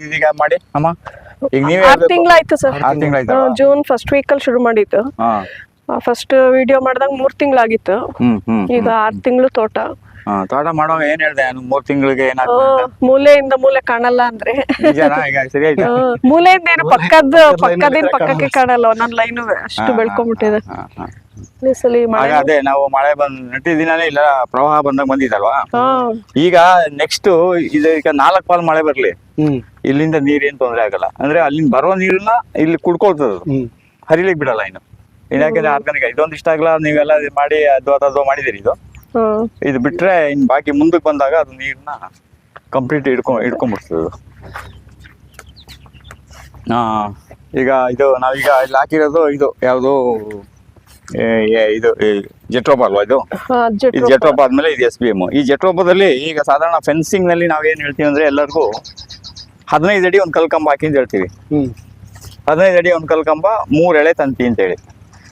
ಇದೀಗ ಮಾಡಿ. ಅಮ್ಮ ಈಗ ನೀವೇ ಆರ್. ತಿಂಗಳಾಯ್ತು ಸರ್. ಆರ್ ತಿಂಗಳಾಯ್ತು? ಜೂನ್ ಫಸ್ಟ್ ವೀಕ್ ಅಲ್ಲಿ ಶುರು ಮಾಡಿತ್ತು ಹಾ. ಫಸ್ಟ್ ವಿಡಿಯೋ ಮಾಡಿದಾಗ ಮೂರ್ ತಿಂಗಳಾಗಿತ್ತು. ಈಗ ಆರ್ ತಿಂಗಳು ತೋಟ. ತೋಟ ಮಾಡುವಾಗ ಏನ್ ಹೇಳ್ದೆ? ನಾನು ಮೂರ್ ತಿಂಗಳಿಗೆ ಮೂಲೆಯಿಂದ ಮೂಲೆ ಕಾಣಲ್ಲ ಅಂದ್ರೆ. ಈಗ ಮೂಲೆಯಿಂದ ಏನು ಪಕ್ಕದ ಪಕ್ಕದಿಂದ ಪಕ್ಕಕ್ಕೆ ಕಾಣಲ್ಲ ಒಂದೊಂದ್ ಲೈನ್ ಅಷ್ಟು ಬೆಳ್ಕೊಂಡ್ಬಿಟ್ಟಿದೆ. ಆಗ ಅದೇ ನಾವು ಮಳೆ ಬಂದ್ ನಟ್ಟಿದ ದಿನಾನೇ ಇಲ್ಲ ಪ್ರವಾಹ ಬಂದಾಗ ಬಂದಿದ್ದಲ್ವಾ ಹಾ. ಈಗ ನೆಕ್ಸ್ಟ್ ಇದು ಈಗ ನಾಲ್ಕು ಪಾಲ್ ಮಳೆ ಬರ್ಲಿ. ಇಲ್ಲಿಂದ ನೀರೇನ್ ತೊಂದ್ರೆ ಆಗಲ್ಲ. ಅಂದ್ರೆ ಅಲ್ಲಿಂದ ಬರೋ ನೀರನ್ನ ಇಲ್ಲಿ ಕುಡ್ಕೊಳ್ತದ. ಹರಿಲಿಕ್ ಬಿಡಲ್ಲ ಇನ್ನು. ಇದಾಕಂದ್ರೆ ಆರ್ಗಾನಿಕ್ ಇದೊಂದ್ ಇಷ್ಟ ಆಗಲ್ಲ ನೀವೆಲ್ಲ ಇದು ಮಾಡಿ ಅದು ಅದು ಮಾಡಿದಿರಿ ಇದು. ಇದು ಬಿಟ್ರೆ ಇನ್ ಬಾಕಿ ಮುಂದಕ್ಕೆ ಬಂದಾಗ ಅದು ನೀರನ್ನ ಕಂಪ್ಲೀಟ್ ಇಡ್ಕೊ ಹಿಡ್ಕೊಂಡ್ಬಿಡ್ತದೆ ಅದು ಹಾ. ಈಗ ಇದು ನಾವೀಗ ಇಲ್ಲಿ ಹಾಕಿರೋದು ಇದು ಯಾವುದು ಇದು ಜೆಟ್ರೋಪ್ ಅಲ್ವಾ ಇದು? ಜೆಟ್ರೋಪ್ ಆದ್ಮೇಲೆ ಇದು ಎಸ್ ಬಿ ಎಂ ಈ ಜೆಟ್ರೋಪದಲ್ಲಿ ಈಗ ಸಾಧಾರಣ ಫೆನ್ಸಿಂಗ್ನಲ್ಲಿ ನಾವೇನ್ ಹೇಳ್ತೀವಿ ಅಂದ್ರೆ ಎಲ್ಲರಿಗೂ ಹದಿನೈದು ಅಡಿ ಒಂದು ಕಲ್ಕಂಬ ಹಾಕಿ ಅಂತ ಹೇಳ್ತೀವಿ. ಹ್ಮ್. ಹದಿನೈದು ಅಡಿ ಒಂದು ಕಲ್ಕಂಬ ಮೂರ್ ಎಳೆ ತಂತಿ ಅಂತ ಹೇಳಿ.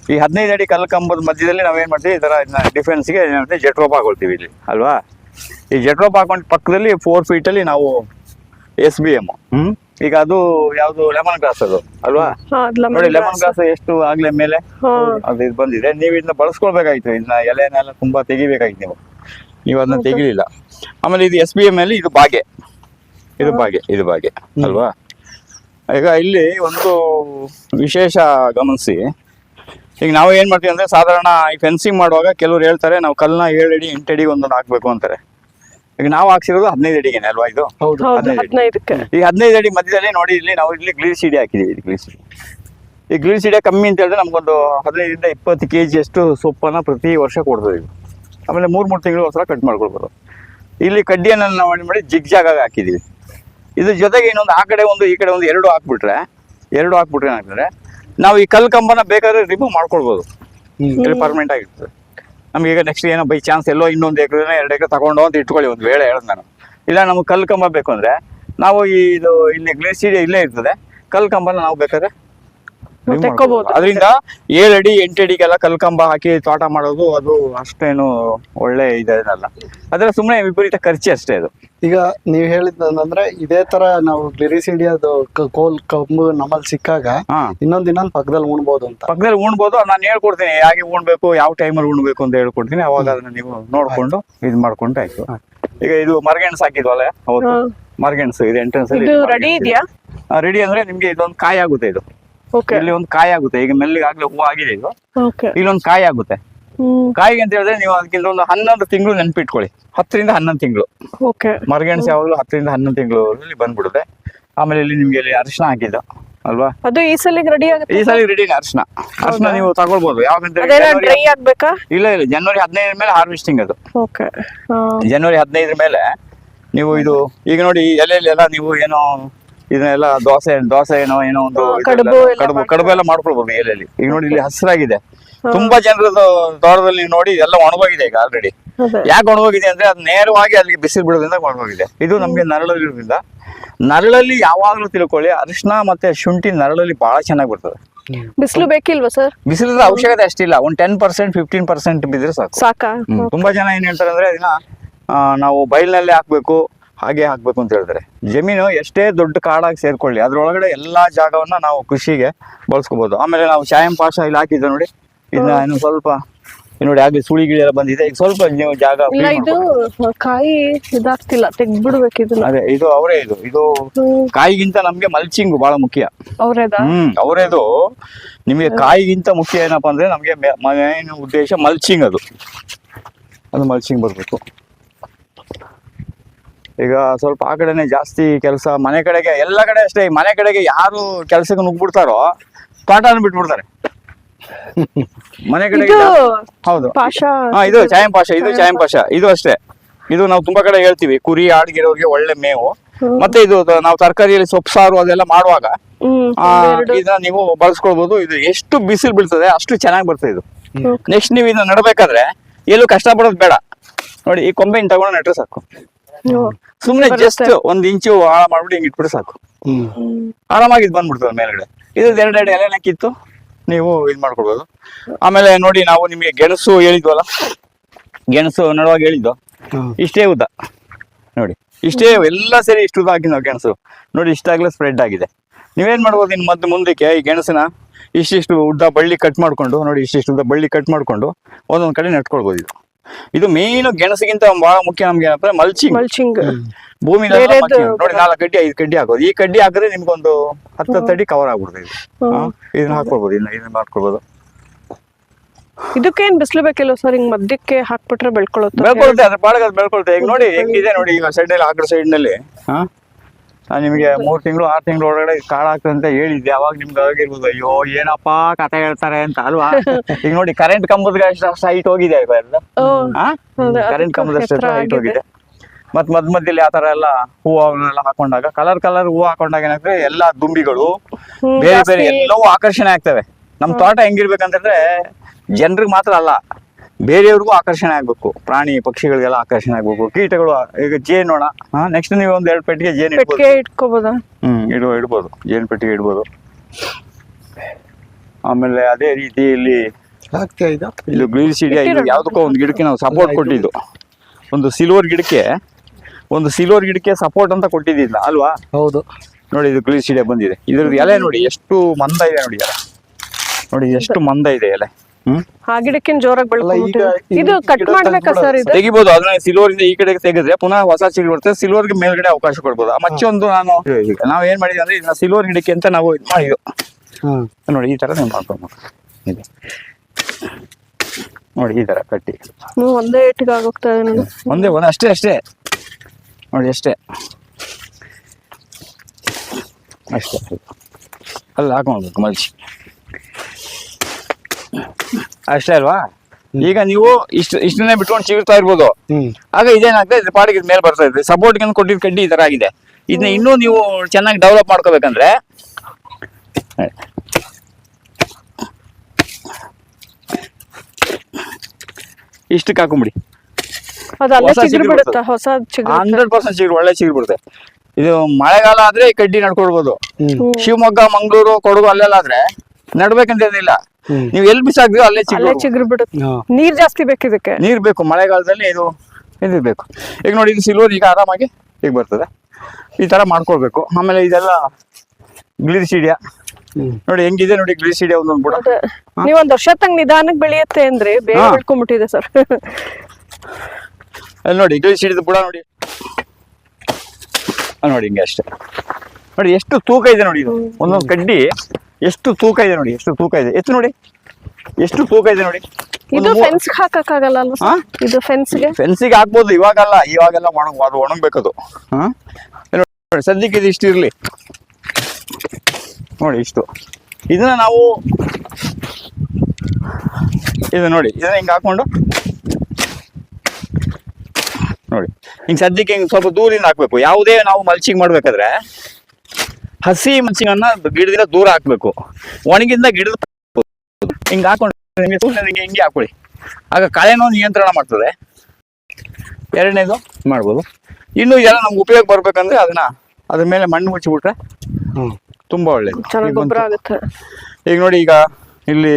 ಈ ಹದಿನೈದು ಅಡಿ ಕಲ್ಕಂಬದ ಮಧ್ಯದಲ್ಲಿ ನಾವೇನ್ ಮಾಡ್ತೀವಿ ಈ ತರ ಡಿಫೆನ್ಸ್ಗೆ ಏನಂದ್ರೆ ಜೆಟ್ರೋಪ್ ಹಾಕೊಳ್ತೀವಿ ಇಲ್ಲಿ. ಅಲ್ವಾ? ಈ ಜೆಟ್ರೋಪ್ ಹಾಕೊಂಡ್ ಪಕ್ಕದಲ್ಲಿ ಫೋರ್ ಫೀಟ್ ಅಲ್ಲಿ ನಾವು ಎಸ್ ಬಿ ಎಂ ಹ್ಮ್. ಈಗ ಅದು ಯಾವ್ದು ಲೆಮನ್ ಗ್ರಾಸ್ ಅದು ಅಲ್ವಾ? ನೋಡಿ ಲೆಮನ್. ಗ್ರಾಸ್ ಎಷ್ಟು ಆಗ್ಲೇ ಮೇಲೆ? ಅದು ಇದು ಬಂದಿದೆ. ನೀವು ಇದನ್ನ ಬಳಸ್ಕೊಳ್ಬೇಕಾಯ್ತು. ಇದನ್ನ ಎಲೆನೆಲ್ಲ ತುಂಬಾ ತೆಗಿಬೇಕಾಯ್ತು ನೀವು. ನೀವು ಅದನ್ನ ತೆಗಿಲಿಲ್ಲ. ಆಮೇಲೆ ಇದು ಎಸ್ ಬಿ ಎಂ ಅಲ್ಲಿ ಇದು ಬಾಗೆ. ಇದು ಬಾಗೆ ಇದು ಬಾಗೆ ಅಲ್ವಾ? ಈಗ ಇಲ್ಲಿ ಒಂದು ವಿಶೇಷ ಗಮನಿಸಿ. ಈಗ ನಾವು ಏನ್ ಮಾಡ್ತೀವಿ ಅಂದ್ರೆ ಸಾಧಾರಣ ಈ ಫೆನ್ಸಿಂಗ್ ಮಾಡುವಾಗ ಕೆಲವ್ರು ಹೇಳ್ತಾರೆ ನಾವು ಕಲ್ಲನ್ನ ಏಳು ಅಡಿ ಎಂಟು ಅಡಿಗೆ ಒಂದೊಂದು ಹಾಕ್ಬೇಕು ಅಂತಾರೆ. ಈಗ ನಾವು ಹಾಕ್ಸಿರೋದು ಹದಿನೈದು ಅಡಿಗೆ ಅಲ್ವಾ ಇದು? ಹೌದು. ಹೌದು ಹದಿನೈದು ಅಡಿ. ಹದಿನೈದಕ್ಕೆ. ಈ ಹದಿನೈದು ಅಡಿ ಮಧ್ಯದಲ್ಲಿ ನೋಡಿ ಇಲ್ಲಿ ನಾವು ಇಲ್ಲಿ ಗ್ಲೀಸಿಡಿ ಹಾಕಿದೀವಿ ಗ್ಲೀಸ್ ಈ ಈ ಇಡಿಯ ಕಮ್ಮಿ ಅಂತ ಹೇಳಿದ್ರೆ ನಮ್ಗೊಂದು ಹದಿನೈದರಿಂದ ಇಪ್ಪತ್ತು ಕೆ ಅಷ್ಟು ಸೊಪ್ಪನ್ನು ಪ್ರತಿ ವರ್ಷ ಕೊಡ್ತೀವಿ ಇದು ಆಮೇಲೆ ಮೂರು ಮೂರು ತಿಂಗಳು ಒಂದ್ಸಲ ಕಟ್ ಮಾಡ್ಕೊಳ್ಬೋದು. ಇಲ್ಲಿ ಕಡ್ಡಿಯನ್ನು ನಾವು ಮಾಡಿ ಮಾಡಿ ಜಿಗ್ ಹಾಕಿದ್ದೀವಿ ಹಾಕಿದೀವಿ. ಇದ್ರ ಜೊತೆಗೆ ಇನ್ನೊಂದು ಆ ಕಡೆ ಒಂದು ಈ ಕಡೆ ಒಂದು ಎರಡು ಹಾಕ್ಬಿಟ್ರೆ ಎರಡು ಹಾಕ್ಬಿಟ್ರೆ ಏನಾಗ್ತದೆ ನಾವು ಈ ಕಲ್ಲು ಕಂಬನ ಬೇಕಾದ್ರೆ ರಿಮೂವ್ ಮಾಡ್ಕೊಳ್ಬೋದು. ಪರ್ಮನೆಂಟ್ ಆಗಿರ್ತದೆ ನಮ್ಗೆ ಈಗ ನೆಕ್ಸ್ಟ್ ಏನೋ ಬೈ ಚಾನ್ಸ್ ಎಲ್ಲೋ ಇನ್ನೊಂದು ಎಕರೆ ಎರಡು ಎಕರೆ ತಗೊಂಡು ಅಂತ ಇಟ್ಕೊಳ್ಳಿ ಒಂದು ವೇಳೆ ಹೇಳೋದು ನಾನು ಇಲ್ಲ ನಮ್ಗೆ ಕಲ್ಲು ಕಂಬ ಬೇಕು ಅಂದರೆ, ನಾವು ಇದು ಇಲ್ಲಿ ಗ್ಲೇಸಿಡಿ ಇಲ್ಲೇ ಇರ್ತದೆ, ಕಲ್ಲು ಕಂಬನ ನಾವು ಬೇಕಾದ್ರೆ. ಅದರಿಂದ ಏಳು ಅಡಿ ಎಂಟು ಅಡಿಗೆಲ್ಲ ಕಲ್ಕಂಬ ಹಾಕಿ ತೋಟ ಮಾಡೋದು ಅದು ಅಷ್ಟೇನು ಒಳ್ಳೆ ಇದಲ್ಲ ಅದರ ಸುಮ್ಮನೆ ವಿಪರೀತ ಖರ್ಚು ಅಷ್ಟೇ ಅದು. ಈಗ ನೀವ್ ಹೇಳಿದ್ರೆ ಇದೇ ತರ ನಾವು ಗ್ಲಿರಿಸಿಡಿಯಾದು ಕೋಲ್ ಕಂಬು ನಮ್ಮಲ್ಲಿ ಸಿಕ್ಕಾಗ ಇನ್ನೊಂದ್ ದಿನ ಪಕ್ಕದಲ್ಲಿ ಉಣ್ಬೋದು ಅಂತ. ಪಕ್ಕದಲ್ಲಿ ಉಣ್ಬೋದು. ನಾನು ಹೇಳ್ಕೊಡ್ತೀನಿ. ಹೇಗೆ ಉಣ್ಬೇಕು ಯಾವ ಟೈಮಲ್ಲಿ ಉಣ್ಬೇಕು ಅಂತ ಹೇಳ್ಕೊಡ್ತೀನಿ. ಅವಾಗ ಅದನ್ನ ನೀವು ನೋಡ್ಕೊಂಡು ಇದ್ ಮಾಡ್ಕೊಂಡು ಆಯ್ತು. ಈಗ ಇದು ಮರ್ಗೆಣ್ಸ್ ಹಾಕಿದ್ವಲ್ಲ ಹೌದು. ಇದು ಎಂಟ್ರೆನ್ಸ್ ರೆಡಿ ಇದೆಯಾ? ರೆಡಿ ಅಂದ್ರೆ ನಿಮ್ಗೆ ಇದೊಂದು ಕಾಯಿ ಆಗುತ್ತೆ ಇದು. ಇಲ್ಲಿ ಒಂದು ಕಾಯಿ ಆಗುತ್ತೆ. ಈಗ ಮೆಲ್ಲಿಗೆ ಆಗ್ಲೇ ಹೂವು ಆಗಿದೆ ಇದು ಓಕೆ ಒಂದು ಕಾಯಿ ಆಗುತ್ತೆ. ಕಾಯಿ ಕಾಯಿಗೆ ಅಂತ ಹೇಳಿದ್ರೆ ನೀವು ಅದಕ್ಕಿಂತ ಒಂದು ಹನ್ನೊಂದು ತಿಂಗಳು ನೆನ್ಪಿಟ್ಕೊಳ್ಳಿ. ಹತ್ತರಿಂದ ಹನ್ನೊಂದು ತಿಂಗಳು. ಓಕೆ ಮರಗೆಣಸು ಯಾವಾಗಲೂ ಹತ್ತರಿಂದ ಹನ್ನೊಂದು ತಿಂಗಳು ಬಂದ್ಬಿಡುತ್ತೆ. ಆಮೇಲೆ ಇಲ್ಲಿ ನಿಮ್ಗೆ ಇಲ್ಲಿ ಅರಿಶಿನ ಹಾಕಿದ್ದು. ಅಲ್ವಾ? ಅದು ಈ ಸಲ ರೆಡಿ ಆಗುತ್ತೆ ಈ ಸಲ ರೆಡಿ ಅರಿಶಿನ. ಅರಿಶಿನ ನೀವು ತಗೊಳ್ಬಹುದು ಯಾವ ಡ್ರೈ ಆಗ್ಬೇಕಾ? ಇಲ್ಲ ಇಲ್ಲ. ಜನವರಿ ಹದಿನೈದರ ಮೇಲೆ ಹಾರ್ವೆಸ್ಟಿಂಗ್ ಅದು. ಓಕೆ ಜನವರಿ ಹದಿನೈದರ ಮೇಲೆ ನೀವು ಇದು ಈಗ ನೋಡಿ ಎಲೆಯಲ್ಲಿ ಎಲ್ಲ ನೀವು ಏನೋ ಇದನ್ನೆಲ್ಲ ದೋಸೆ ದೋಸೆ ಏನೋ ಏನೋ ಒಂದು ಕಡುಬು ಕಡುಬು ಮಾಡ್ಕೊಳ್ಬೋದು. ಕಡುಬು ಎಲ್ಲ ಮಾಡ್ಕೊಳ್ಬೋದು ಎಲೆಯಲ್ಲಿ ಈಗ ನೋಡಿ ಇಲ್ಲಿ ಹಸಿರಾಗಿದೆ. ತುಂಬಾ ಜನರದ್ದು ತೋಟದಲ್ಲಿ ನೋಡಿ ಎಲ್ಲ ಒಣಗೋಗಿದೆ ಈಗ ಆಲ್ರೆಡಿ ಯಾಕೆ ಒಣಗೋಗಿದೆ ಅಂದ್ರೆ ಅದು ನೇರವಾಗಿ ಅಲ್ಲಿ ಬಿಸಿಲು ಬಿಡೋದ್ರಿಂದ ಒಣಗೋಗಿದೆ. ಇದು ನಮ್ಗೆ ನರಳಿರೋದ್ರಿಂದ ನರಳಲ್ಲಿ ಯಾವಾಗ್ಲೂ ತಿಳ್ಕೊಳ್ಳಿ ಅರಿಶಿನ ಮತ್ತೆ ಶುಂಠಿ ನರಳಲ್ಲಿ ಬಹಳ ಚೆನ್ನಾಗಿ ಬರ್ತದೆ. ಬಿಸಿಲು ಬೇಕಿಲ್ವಾ ಸರ್ ಬಿಸಿಲದ ಅವಶ್ಯಕತೆ ಅಷ್ಟಿಲ್ಲ. ಒಂದ್ ಟೆನ್ ಪರ್ಸೆಂಟ್ ಫಿಫ್ಟೀನ್ ಪರ್ಸೆಂಟ್ ಬಿದ್ರೆ ಸಾಕು. ಸಾಕಾ? ತುಂಬಾ ಜನ ಏನ್ ಹೇಳ್ತಾರೆ ಅಂದ್ರೆ ಅದನ್ನ ಆ, ನಾವು ಬೈಲ್ನಲ್ಲಿ ಹಾಕ್ಬೇಕು ಹಾಗೆ ಹಾಕ್ಬೇಕು ಅಂತ ಹೇಳ್ತಾರೆ ಜಮೀನು ಎಷ್ಟೇ ದೊಡ್ಡ ಕಾಡಾಗಿ ಸೇರ್ಕೊಳ್ಳಿ. ಅದ್ರೊಳಗಡೆ ಎಲ್ಲಾ ಜಾಗವನ್ನ ನಾವು ಕೃಷಿಗೆ ಬಳಸ್ಕೋಬಹುದು ಆಮೇಲೆ ನಾವು ಶಾಯಂ ಪಾಶ ಇಲ್ಲಿ ಹಾಕಿದ್ದೆ ನೋಡಿ. ಇದನ್ನ ಇನ್ನು ಸ್ವಲ್ಪ ನೋಡಿ ಆಗ್ಲಿ ಸುಳಿ ಗಿಳಿ ಎಲ್ಲ ಬಂದಿದೆ. ಈಗ ಸ್ವಲ್ಪ ನೀವು ಜಾಗ ಇಲ್ಲ ಇದು ಕಾಯಿ ಇದಾಗ್ತಿಲ್ಲ ತೆಗ್ದ್ಬಿಡ್ಬೇಕು ಇದನ್ನ. ಅದೇ ಇದು ಅವರೇ ಇದು. ಇದು ಕಾಯಿಗಿಂತ ನಮ್ಗೆ ಮಲ್ಚಿಂಗ್ ಬಹಳ ಮುಖ್ಯ. ಅವ್ರೇದ? ಹ್ಮ್ ಅವರೇದು. ನಿಮಗೆ ಕಾಯಿಗಿಂತ ಮುಖ್ಯ ಏನಪ್ಪಾ ಅಂದ್ರೆ ನಮ್ಗೆ ಮೇನ್ ಉದ್ದೇಶ ಮಲ್ಚಿಂಗ್ ಅದು ಅದು ಮಲ್ಚಿಂಗ್ ಬರ್ಬೇಕು. ಈಗ ಸ್ವಲ್ಪ ಆ ಕಡೆನೆ ಜಾಸ್ತಿ ಕೆಲಸ ಮನೆ ಕಡೆಗೆ ಎಲ್ಲ ಕಡೆ ಅಷ್ಟೇ ಮನೆ ಕಡೆಗೆ ಯಾರು ಕೆಲಸಕ್ಕೆ ನುಗ್ಬಿಡ್ತಾರೋ ತೋಟನ ಬಿಟ್ಬಿಡ್ತಾರೆ. ಮನೆ ಕಡೆಗೆ ಇದು ಹೌದು. ಹಾ ಇದು ಚಾಯಂ ಪಾಶ ಇದು ಚಾಯಂ ಪಾಶ ಇದು ಅಷ್ಟೇ. ಇದು ನಾವು ತುಂಬಾ ಕಡೆ ಹೇಳ್ತೀವಿ ಕುರಿ ಆಡ್ಗಿರೋರಿಗೆ ಒಳ್ಳೆ ಮೇವು. ಮತ್ತೆ ಇದು ತ- ನಾವು ತರಕಾರಿಯಲ್ಲಿ ಸೊಪ್ಪು ಸಾರು ಅದೆಲ್ಲ ಮಾಡುವಾಗ ಹ್ಮ್ ಆ, ಇದನ್ನ ನೀವು ಬಳಸ್ಕೊಳ್ಬಹುದು ಇದು ಎಷ್ಟು ಬಿಸಿಲು ಬೀಳ್ತದೆ ಅಷ್ಟು ಚೆನ್ನಾಗಿ ಬರ್ತದೆ ಇದು. ನೆಕ್ಸ್ಟ್ ನೀವು ಇದನ್ನ ನಡಬೇಕಾದ್ರೆ ಎಲ್ಲೂ ಕಷ್ಟ ಪಡೋದು ಬೇಡ. ನೋಡಿ ಈ ಕೊಂಬೆ ಹಿಂಗ್ ತಗೊಂಡು ನೆಟ್ರೆ ಸಾಕು. ಸುಮ್ನೆ ಜಸ್ಟ್ ಒಂದ್ ಇಂಚು ಆಳ ಮಾಡ್ಬಿಟ್ಟು ಹಿಂಗ್ ಇಟ್ಬಿಟ್ರೆ ಸಾಕು. ಆರಾಮಾಗಿ ಇದು ಬಂದ್ಬಿಡ್ತದೆ ಮೇಲ್ಗಡೆ. ಇದು ಎರಡ್ ಎರಡು ಎಲೆ ಕಿತ್ತು ನೀವು ಇದ್ ಮಾಡ್ಕೊಳ್ಬೋದು. ಆಮೇಲೆ ನೋಡಿ ನಾವು ನಿಮ್ಗೆ ಗೆಣಸು ಹೇಳಿದ್ವಲ್ಲ? ಗೆಣಸು ನಡುವಾಗ ಹೇಳಿದ್ದು? ಇಷ್ಟೇ ಉದ್ದ. ನೋಡಿ ಇಷ್ಟೇ ಎಲ್ಲ ಸೇರಿ ಇಷ್ಟು ಉದ್ದ ಹಾಕಿ ನಾವು ಗೆಣಸು. ನೋಡಿ ಇಷ್ಟಾಗ್ಲೇ ಸ್ಪ್ರೆಡ್ ಆಗಿದೆ. ನೀವೇನ್ ಮಾಡ್ಬೋದು ಇನ್ ಮದ್ದು ಮುಂದಕ್ಕೆ ಈ ಗೆಣಸನ್ನ ಇಷ್ಟಿಷ್ಟು ಉದ್ದ ಬಳ್ಳಿ ಕಟ್ ಮಾಡ್ಕೊಂಡು ನೋಡಿ ಇಷ್ಟಿಷ್ಟು ಉದ್ದ ಬಳ್ಳಿ ಕಟ್ ಮಾಡ್ಕೊಂಡು ಒಂದೊಂದ್ ಕಡೆ ನೆಟ್ಕೊಳ್ಬೋದು ಇದು. ಇದು ಮೇನ್ ಗೆಣಸಿಗಿಂತ ಬಹಳ ಮುಖ್ಯ ನಮ್ಗೆ ಏನಪ್ಪಾ ಮಲ್ಚಿಂಗ್ ಮಲ್ಚಿಂಗ್ ಭೂಮಿ ನೋಡಿ ನಾಲ್ಕು ಕಡ್ಡಿ ಐದು ಕಡ್ಡಿ ಹಾಕೋದು. ಈ ಕಡ್ಡಿ ಹಾಕಿದ್ರೆ ನಿಮ್ಗೊಂದು ಹತ್ತು ಅಡಿ ಕವರ್ ಆಗ್ಬಿಡ್ತದೆ ಹಾ? ಇದನ್ನ ಹಾಕೊಳ್ಬೋದು. ಇದನ್ನ ಇದನ್ನ ಮಾಡ್ಕೊಳ್ಬೋದು. ಇದಕ್ಕೇನ್ ಬಿಸಿಲು ಬೇಕಿಲ್ಲ ಸರ್ ಹಿಂಗ್ ಮಧ್ಯಕ್ಕೆ ಹಾಕ್ಬಿಟ್ರೆ ಬೆಳ್ಕೊಳುತ್ತೆ. ಬೆಳ್ಕೊಳ್ತೆ ಅದ್ರ ಪಾಡಗ ಅದು ಬೆಳ್ಕೊಳ್ತೆ ಈಗ ನೋಡಿ ಹೆಂಗಿದೆ ನೋಡಿ ಈಗ ಸೈಡ್ನಲ್ಲಿ ಆಕಡೆ ಸೈಡ್ನಲ್ಲಿ. ಹಾ? ನಾನ್ ನಿಮಗೆ ಮೂರ್ ತಿಂಗಳು ಆರ್ ತಿಂಗಳು ಒಳಗಡೆ ಕಾಳ ಆಗ್ತದೆ ಅಂತ ಹೇಳಿದ್ದೆ. ಅವಾಗ ನಿಮ್ಗೆ ಆಗಿರ್ಬೋದು ಅಯ್ಯೋ ಏನಪ್ಪ ಕತೆ ಹೇಳ್ತಾರೆ ಅಂತ ಅಲ್ವಾ? ಈಗ ನೋಡಿ ಕರೆಂಟ್ ಕಂಬದ ಅಷ್ಟು ಹೈಟ್ ಹೋಗಿದೆ ಎಲ್ಲ? ಕರೆಂಟ್ ಕಂಬದ ಕಂಬದಷ್ಟು ಹೈಟ್ ಹೋಗಿದೆ. ಮತ್ ಮಧ್ಯ ಮಧ್ಯದಲ್ಲಿ ಆತರ ತರ ಎಲ್ಲ ಹೂವನ್ನೆಲ್ಲ ಹಾಕೊಂಡಾಗ ಕಲರ್ ಕಲರ್ ಹೂವು ಹಾಕೊಂಡಾಗ ಏನಂದ್ರೆ ಎಲ್ಲಾ ದುಂಬಿಗಳು ಬೇರೆ ಬೇರೆ ಎಲ್ಲವೂ ಆಕರ್ಷಣೆ ಆಗ್ತವೆ. ನಮ್ ತೋಟ ಹೆಂಗಿರ್ಬೇಕಂತಂದ್ರೆ ಜನರಿಗೆ ಮಾತ್ರ ಅಲ್ಲ. ಬೇರೆಯವ್ರಿಗೂ ಆಕರ್ಷಣೆ ಆಗ್ಬೇಕು. ಪ್ರಾಣಿ ಪಕ್ಷಿಗಳಿಗೆಲ್ಲ ಆಕರ್ಷಣೆ ಆಗ್ಬೇಕು. ಕೀಟಗಳು ಈಗ ಜೇನ್ ನೋಡ. ನೆಕ್ಸ್ಟ್ ನೀವು ಒಂದ್ ಎರಡು ಪೆಟ್ಟಿಗೆ ಜೇನ್ ಇಡ್ಬೋದು. ಪೆಟ್ಟಿಗೆ ಇಟ್ಕೋಬೋದಾ. ಹ್ಮ್ ಇಡುವ ಇಡ್ಬೋದು. ಜೇನ್ ಪೆಟ್ಟಿಗೆ ಇಡ್ಬೋದು. ಆಮೇಲೆ ಅದೇ ರೀತಿ ಇಲ್ಲಿ ಆಗ್ತಾ ಇದೆ. ಇದು ಗ್ರೀನ್ ಸಿಡಿಯ ಇದು ಯಾವ್ದಕ್ಕೋ ಒಂದು ಗಿಡಕ್ಕೆ ನಾವು ಸಪೋರ್ಟ್ ಕೊಟ್ಟಿದ್ದು. ಒಂದು ಸಿಲ್ವರ್ ಗಿಡಕ್ಕೆ ಒಂದು ಸಿಲ್ವರ್ ಗಿಡಕ್ಕೆ ಸಪೋರ್ಟ್ ಅಂತ ಕೊಟ್ಟಿದ್ದಿಲ್ಲ ಅಲ್ವಾ? ಹೌದು. ನೋಡಿ ಇದು ಗ್ರೀನ್ ಸಿಡಿಯ ಬಂದಿದೆ. ಇದ್ರದ್ದು ಎಲೆ ನೋಡಿ ಎಷ್ಟು ಮಂದ ಇದೆ ನೋಡಿ ಎಲೆ. ನೋಡಿ ಎಷ್ಟು ಮಂದ ಇದೆ ಎಲೆ. ಆ ಗಿಡಕ್ಕಿನ್ ಜೋರಾಗಿ ಬೆಳ್ಕೊಂಡ್ಬಿಟ್ಟಿದೆ ಇದು ಕಟ್ ಮಾಡ್ಬೇಕಾ ಸರ್ ಇದು? ತೆಗಿಬಹುದು ಅದನ್ನ ಸಿಲ್ವರ್ ಇಂದ ಈ ಕಡೆಗೆ ತೆಗೆದ್ರೆ ಪುನಃ ಹೊಸ ಚಿಗುರು ಬರುತ್ತೆ ಸಿಲ್ವರ್ಗೆ ಮೇಲ್ಗಡೆ ಅವಕಾಶ ಕೊಡ್ಬೋದು. ಆ ಮಚ್ಚೆ ಒಂದು ನಾನು ನಾವ್ ಏನ್ ಮಾಡಿದ್ವಿ ಅಂದ್ರೆ ಇದನ್ನ ಸಿಲ್ವರ್ ಗಿಡಕ್ಕೆ ಅಂತ ನಾವು ಇದು ಮಾಡಿದ್ವು ನೋಡಿ ಈ ತರ ನೀವು ಮಾಡ್ಕೊಂಡು ಇದೆ ನೋಡಿ ಈ ತರ ಕಟ್ಟಿ. ಒಂದೇ ಇಟ್ಟಿಗೆ ಆಗೋಗ್ತಾ ಇದೆ ನೋಡಿ ಒಂದೇ ಒಂದ್ ಅಷ್ಟೇ ಅಷ್ಟೇ. ನೋಡಿ ಅಷ್ಟೇ. ಅಷ್ಟೇ. ಅಲ್ಲ ಹಾಕೊಂಡ್ಬೇಕು ಮಲ್ಚಿ. ಅಷ್ಟೇ ಅಲ್ವಾ? ಈಗ ನೀವು ಇಷ್ಟು ಇಷ್ಟನ್ನೇ ಬಿಟ್ಕೊಂಡು ಚೀರ್ತಾ ಇರ್ಬೋದು. ಆಗ ಇದೇನಾಗ್ತದೆ ಇದ್ರ ಪಾಡಿಗೆ ಇದ್ ಮೇಲೆ ಬರ್ತಾ ಇದೆ. ಸಪೋರ್ಟ್ಗೆ ಕೊಟ್ಟಿದ್ದ ಕಡ್ಡಿ ಈ ತರ ಆಗಿದೆ. ಇದನ್ನ ಇನ್ನೂ ನೀವು ಚೆನ್ನಾಗಿ ಡೆವಲಪ್ ಮಾಡ್ಕೋಬೇಕಂದ್ರೆ ಇಷ್ಟಕ್ಕೆ ಹಾಕೊಂಬಿಡಿ. ಹೊಸ ಹಂಡ್ರೆಡ್ ಪರ್ಸೆಂಟ್ ಚಿಗುರು ಒಳ್ಳೆ ಚಿಗುರು ಬಿಡುತ್ತೆ ಇದು ಮಳೆಗಾಲ ಆದ್ರೆ ಕಡ್ಡಿ ನಡ್ಕೊಳ್ಬೋದು. ಶಿವಮೊಗ್ಗ ಮಂಗಳೂರು ಕೊಡಗು ಅಲ್ಲೆಲ್ಲ ಆದ್ರೆ ನಡ್ಬೇಕಂತ ಏನಿಲ್ಲ. ನೀವು ಎಲ್ಲಿ ಬಿಸಾಕ್ತೀರೋ ಅಲ್ಲೇ ಅಲ್ಲೇ ಚಿಗುರು ಚಿಗುರು ಬಿಡುತ್ತೆ ಹಾ. ನೀರ್ ಜಾಸ್ತಿ ಬೇಕಿದಕ್ಕೆ ನೀರ್ ಬೇಕು ಮಳೆಗಾಲದಲ್ಲಿ ಇದು ಇದಿರ್ಬೇಕು ಬೇಕು. ಈಗ ನೋಡಿ ಇದು ಸಿಲ್ವರ್ ಈಗ ಆರಾಮಾಗಿ ಈಗ ಬರ್ತದೆ. ಈ ತರ ಮಾಡ್ಕೊಳ್ಬೇಕು. ಆಮೇಲೆ ಇದೆಲ್ಲ ಗ್ಲೀರ್ ಸಿಡಿಯಾ ನೋಡಿ ಹೆಂಗಿದೆ ನೋಡಿ ಗ್ಲಿರಿಸಿಡಿಯಾ ಒಂದೊಂದು ಬುಡ. ಅದೇ. ನೀವ್ ಒಂದ್ ವರ್ಷ ತಂಗ್ ನಿಧಾನಕ್ ಬೆಳೆಯುತ್ತೆ ಅಂದ್ರೆ ಬೇಗ ಹಾ. ಬೆಳ್ಕೊಂಡ್ಬಿಟ್ಟಿದೆ ಸರ್. ಅಲ್ಲಿ ನೋಡಿ ಗ್ಲಿರಿಸಿಡಿದ ಬುಡ ನೋಡಿ. ಅಲ್ಲಿ ನೋಡಿ ಹಿಂಗೆ ಅಷ್ಟೇ. ನೋಡಿ ಎಷ್ಟು ತೂಕ ಇದೆ ನೋಡಿ ಇದು. ಒಂದೊಂದು ಕಡ್ಡಿ ಎಷ್ಟು ತೂಕ ಇದೆ ನೋಡಿ ಎಷ್ಟು ತೂಕ ಇದೆ. ಎಷ್ಟು ನೋಡಿ. ಎಷ್ಟು ತೂಕ ಇದೆ ನೋಡಿ. ಇದು ಫೆನ್ಸ್ ಹಾಕಕ್ಕಾಗಲ್ಲ ಅಲ್ವಾ? ಇದು ಫೆನ್ಸ್ಗೆ ಫೆನ್ಸಿಗೆ ಹಾಕ್ಬೋದು ಇವಾಗಲ್ಲ ಇವಾಗೆಲ್ಲ ಒಣಗ್ ಅದು ಒಣಗ್ಬೇಕದು. ಹಾ ನೋಡಿ, ನೋಡಿ ಸದ್ಯಕ್ಕೆ ಇದು ಇಷ್ಟು ಇರಲಿ. ನೋಡಿ ಇಷ್ಟು. ಇದನ್ನ ನಾವು ಇದು ನೋಡಿ ಇದನ್ನ ಹಿಂಗೆ ಹಾಕೊಂಡು ನೋಡಿ. ಹಿಂಗೆ ಸದ್ಯಕ್ಕೆ ಹಿಂಗೆ ಸ್ವಲ್ಪ ದೂರಿಂದ ಹಾಕ್ಬೇಕು. ಯಾವುದೇ ನಾವು ಮಲ್ಚಿಂಗ್ ಮಾಡ್ಬೇಕಾದ್ರೆ ಹಸಿ ಮೆಣಸಿನ ಗಿಡದಿಂದ ದೂರ ಹಾಕ್ಬೇಕು. ಒಣಗಿಂದ ಗಿಡದ ಹಿಂಗೆ ಹಾಕೊಂಡು ಹಿಂಗೆ ಹಿಂಗೆ ಹಿಂಗೆ ಹಾಕೊಳ್ಳಿ. ಆಗ ಕಳೆನೂ ನಿಯಂತ್ರಣ ಮಾಡ್ತದೆ. ಎರಡನೇದು ಮಾಡ್ಬೋದು. ಇನ್ನು ಎಲ್ಲ ನಮ್ಗೆ ಉಪಯೋಗ ಬರ್ಬೇಕಂದ್ರೆ ಅದನ್ನ ಅದ್ರ ಮೇಲೆ ಮಣ್ಣು ಮುಚ್ಚಿಬಿಟ್ರೆ ತುಂಬಾ ಒಳ್ಳೇದು. ಚೆನ್ನಾಗಿ ಈಗ ಆಗುತ್ತೆ. ಈಗ ನೋಡಿ ಈಗ ಇಲ್ಲಿ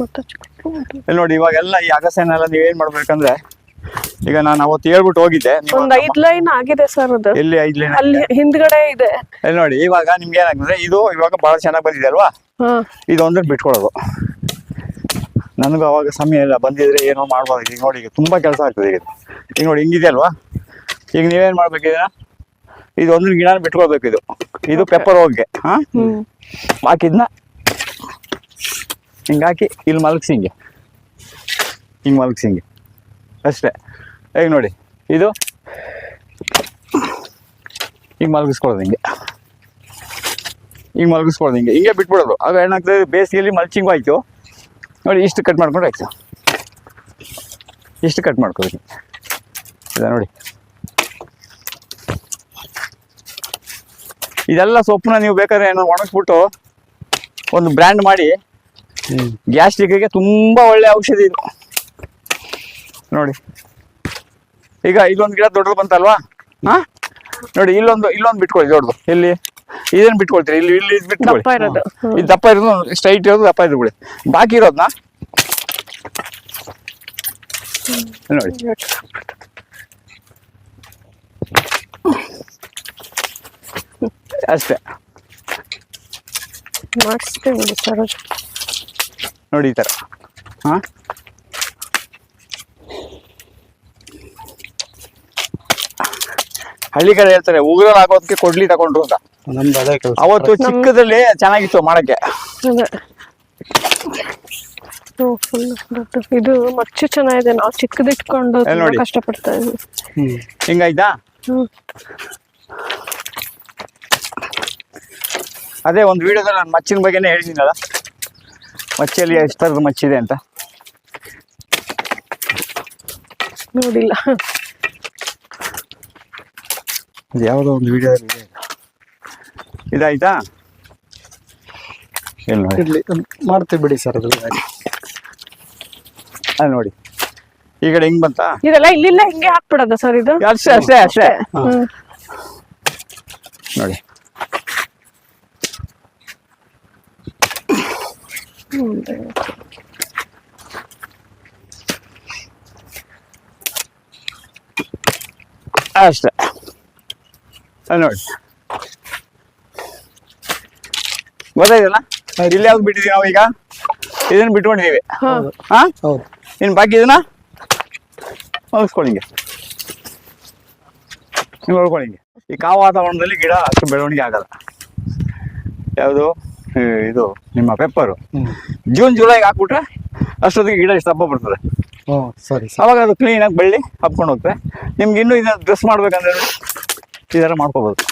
ಮತ್ತೆ ಚಿಕ್ಕ- ಇಲ್ಲಿ ನೋಡಿ ಇವಾಗೆಲ್ಲ ಈ ಅಗಸೆನೆಲ್ಲ ನೀವೇನ್ ಮಾಡ್ಬೇಕಂದ್ರೆ ಈಗ ನಾನು ಅವತ್ತು ಹೇಳ್ಬಿಟ್ಟು ಹೋಗಿದ್ದೆ. ನೀವು ಒಂದ್ ಐದ್ ಲೈನ್ ಆಗಿದೆ ಸರ್ ಅದು. ಎಲ್ಲಿ ಐದ್ ಲೈನ್ ಅಲ್ಲಿ ಹಿಂದ್ಗಡೆ ಇದೆ. ಇಲ್ಲಿ ನೋಡಿ ಇವಾಗ ನಿಮ್ಗೆ ಏನಾಗ್ತದೆ ಇದು ಇವಾಗ ಬಹಳ ಚೆನ್ನಾಗಿ ಬಂದಿದೆ ಅಲ್ವಾ? ಹಾ. ಇದೊಂದ್ರೆ ಬಿಟ್ಕೊಳ್ಳೋದು ನನಗೂ ಅವಾಗ ಸಮಯ ಇಲ್ಲ ಬಂದಿದ್ರೆ ಏನೋ ಮಾಡ್ಬೋದು. ಈಗ ನೋಡಿ ಈಗ ತುಂಬಾ ಕೆಲಸ ಆಗ್ತದೆ ಈಗ. ಈಗ ನೋಡಿ ಹಿಂಗಿದೆ ಅಲ್ವಾ? ಈಗ ನೀವೇನ್ ಮಾಡ್ಬೇಕಿದ್ರ ಇದು ಒಂದು ಗಿಡನ ಬಿಟ್ಕೊಳ್ಬೇಕು ಇದು. ಇದು ಪೆಪ್ಪರ್ ಹೋಗಿ ಹಾ? ಹಾಕಿದ್ನ? ಹಿಂಗಾಕಿ ಇಲ್ಲಿ ಮಲಗಿಸಿ ಹಿಂಗೆ. ಹಿಂಗೆ ಮಲಗಿಸಿ ಹಿಂಗೆ. ಅಷ್ಟೇ. ಈಗ ನೋಡಿ? ಇದು? ಹಿಂಗೆ ಮಲಗಿಸ್ಕೊಳ್ಳೋದು ಹಿಂಗೆ. ಹಿಂಗೆ ಮಲಗಿಸ್ಕೊಳ್ಳೋದು ಹಿಂಗೆ. ಹಿಂಗೆ ಬಿಟ್ಬಿಡೋದು. ಆಗ ಏನಾಗ್ತದೆ? ಬೇಸಿಗೆಯಲ್ಲಿ ಮಲ್ಚಿಂಗು ಆಯಿತು. ನೋಡಿ ಇಷ್ಟು ಕಟ್ ಮಾಡ್ಕೊಂಡು ಆಯ್ತು. ಇಷ್ಟು ಕಟ್ ಮಾಡ್ಕೋಬೇಕು ಇದೆ ನೋಡಿ. ಇದೆಲ್ಲ ಸೊಪ್ಪನ್ನ ನೀವು ಬೇಕಾದ್ರೆ ಏನೋ ಒಣಗಿಸ್ಬಿಟ್ಟು ಒಂದು ಬ್ರ್ಯಾಂಡ್ ಮಾಡಿ ಗ್ಯಾಸ್ಟ್ರಿಕ್ಗೆ ತುಂಬ ಒಳ್ಳೆ ಔಷಧಿ ಇದು. ನೋಡಿ. ಈಗ ಇಲ್ಲೊಂದು ಗಿಡ ದೊಡ್ಡದು ಬಂತಲ್ವಾ? ಹಾ? ನೋಡಿ ಇಲ್ಲೊಂದು ಇಲ್ಲೊಂದು ಬಿಟ್ಕೊಳ್ಳಿ ದೊಡ್ಡದು. ಇಲ್ಲಿ ಇದೇನ್ ಬಿಟ್ಕೊಳ್ತೀರಿ? ಇಲ್ಲಿ ಇಲ್ಲಿ ಬಿಟ್ಕೊಳ್ಳಿ ಇದು ದಪ್ಪ ಇರೋದು. ಸ್ಟ್ರೈಟ್ ಇರೋದು ದಪ್ಪ ಇರೋದು ಬಿಡಿ. ಬಾಕಿ ಇರೋದ್ನ? ನೋಡಿ. ಅಷ್ಟೇ. ನೋಡಿ ಈ ತರ. ಹಾಂ? ಹಳ್ಳಿ ಕಡೆ ಹೇಳ್ತಾರೆ ಉಗ್ರ ಹಾಕೋದಕ್ಕೆ ಕೊಡ್ಲಿ ತಗೊಂಡ್ರು ಅಂತ. ನಮ್ದು ಅದೇ ಕೆಲಸ. ಅವತ್ತು ಚಿಕ್ಕದಲ್ಲಿ ಚೆನ್ನಾಗಿತ್ತು ಮಾಡಕ್ಕೆ. ಇದು ಮಚ್ಚು ಚೆನ್ನಾಗಿದೆ. ನಾವು ಚಿಕ್ಕದಿಟ್ಕೊಂಡು ಎಲ್ಲಿ ನೋಡಿ. ಕಷ್ಟಪಡ್ತಾ ಇದ್ವಿ. ಹಿಂಗಾಯ್ತಾ? ಹ್ಮ್. ಅದೇ ಒಂದು ವಿಡಿಯೋದಲ್ಲಿ ನಾನು ಮಚ್ಚಿನ ಬಗ್ಗೆನೇ ಹೇಳಿದ್ದೀನಲ್ಲ ಮಚ್ಚಲ್ಲಿ ಎಷ್ಟು ಥರದ ಮಚ್ಚಿದೆ ಅಂತ. ನೋಡಿಲ್ಲ. ಅದು ಯಾವುದೋ ಒಂದು ವಿಡಿಯೋ ಇದೆ ಇದಾಯ್ತಾ? ಇರಲಿ. ನೋಡಿ ಇರ್ಲಿ ಮಾಡ್ತೀವಿ ಬಿಡಿ ಸರ್ ಅದು. ನೋಡಿ. ಈ ಕಡೆ ಹಿಂಗ್ ಬಂತಾ? ಇದೆಲ್ಲ ಇಲ್ಲಿಲ್ಲ ಹಿಂಗೆ ಹಾಕ್ಬಿಡೋದ ಸರ್ ಇದು? ಅಷ್ಟೇ ಅಷ್ಟೇ ಅಷ್ಟೇ. ನೋಡಿ. ಅಷ್ಟೇ. ನೋಡಿ ಗೊತ್ತಾಯ್ತಲ್ಲ ಇಲ್ಲಿ ಯಾವ್ದು ಬಿಟ್ಟಿದೀವಿ ನಾವು ಈಗ? ಇದನ್ನ ಬಿಟ್ಕೊಂಡಿದೀವಿ ಹಾ. ಹಾ? ಹೌದು. ಇನ್ನು ಬಾಕಿ ಇದನ್ನ? ಮುಗಿಸ್ಕೊಳ್ಳಿ ಹಿಂಗೆ ನೀವು ನೋಡ್ಕೊಳ್ಳಿ ಹಿಂಗೆ ಈ ಕಾವು ವಾತಾವರಣದಲ್ಲಿ ಗಿಡ ಅಷ್ಟು ಬೆಳವಣಿಗೆ ಆಗಲ್ಲ. ಯಾವುದು? ಇದು ನಿಮ್ಮ ಪೆಪ್ಪರು. ಜೂನ್ ಜುಲೈಗೆ ಹಾಕ್ಬಿಟ್ರೆ ಅಷ್ಟೊತ್ತಿಗೆ ಗಿಡ ಇಷ್ಟ ಹಬ್ಬ ಬರ್ತದೆ. ಸರಿ ಅವಾಗ ಅದು ಕ್ಲೀನಾಗಿ ಬೆಳ್ಳಿ ಹಬ್ಕೊಂಡು ಹೋಗ್ತದೆ. ನಿಮ್ಗೆ ಇನ್ನೂ ಇದನ್ನ ಡ್ರೆಸ್ ಮಾಡ್ಬೇಕಂದ್ರೆ ಈ ಥರ ಮಾಡ್ಕೋಬೋದು.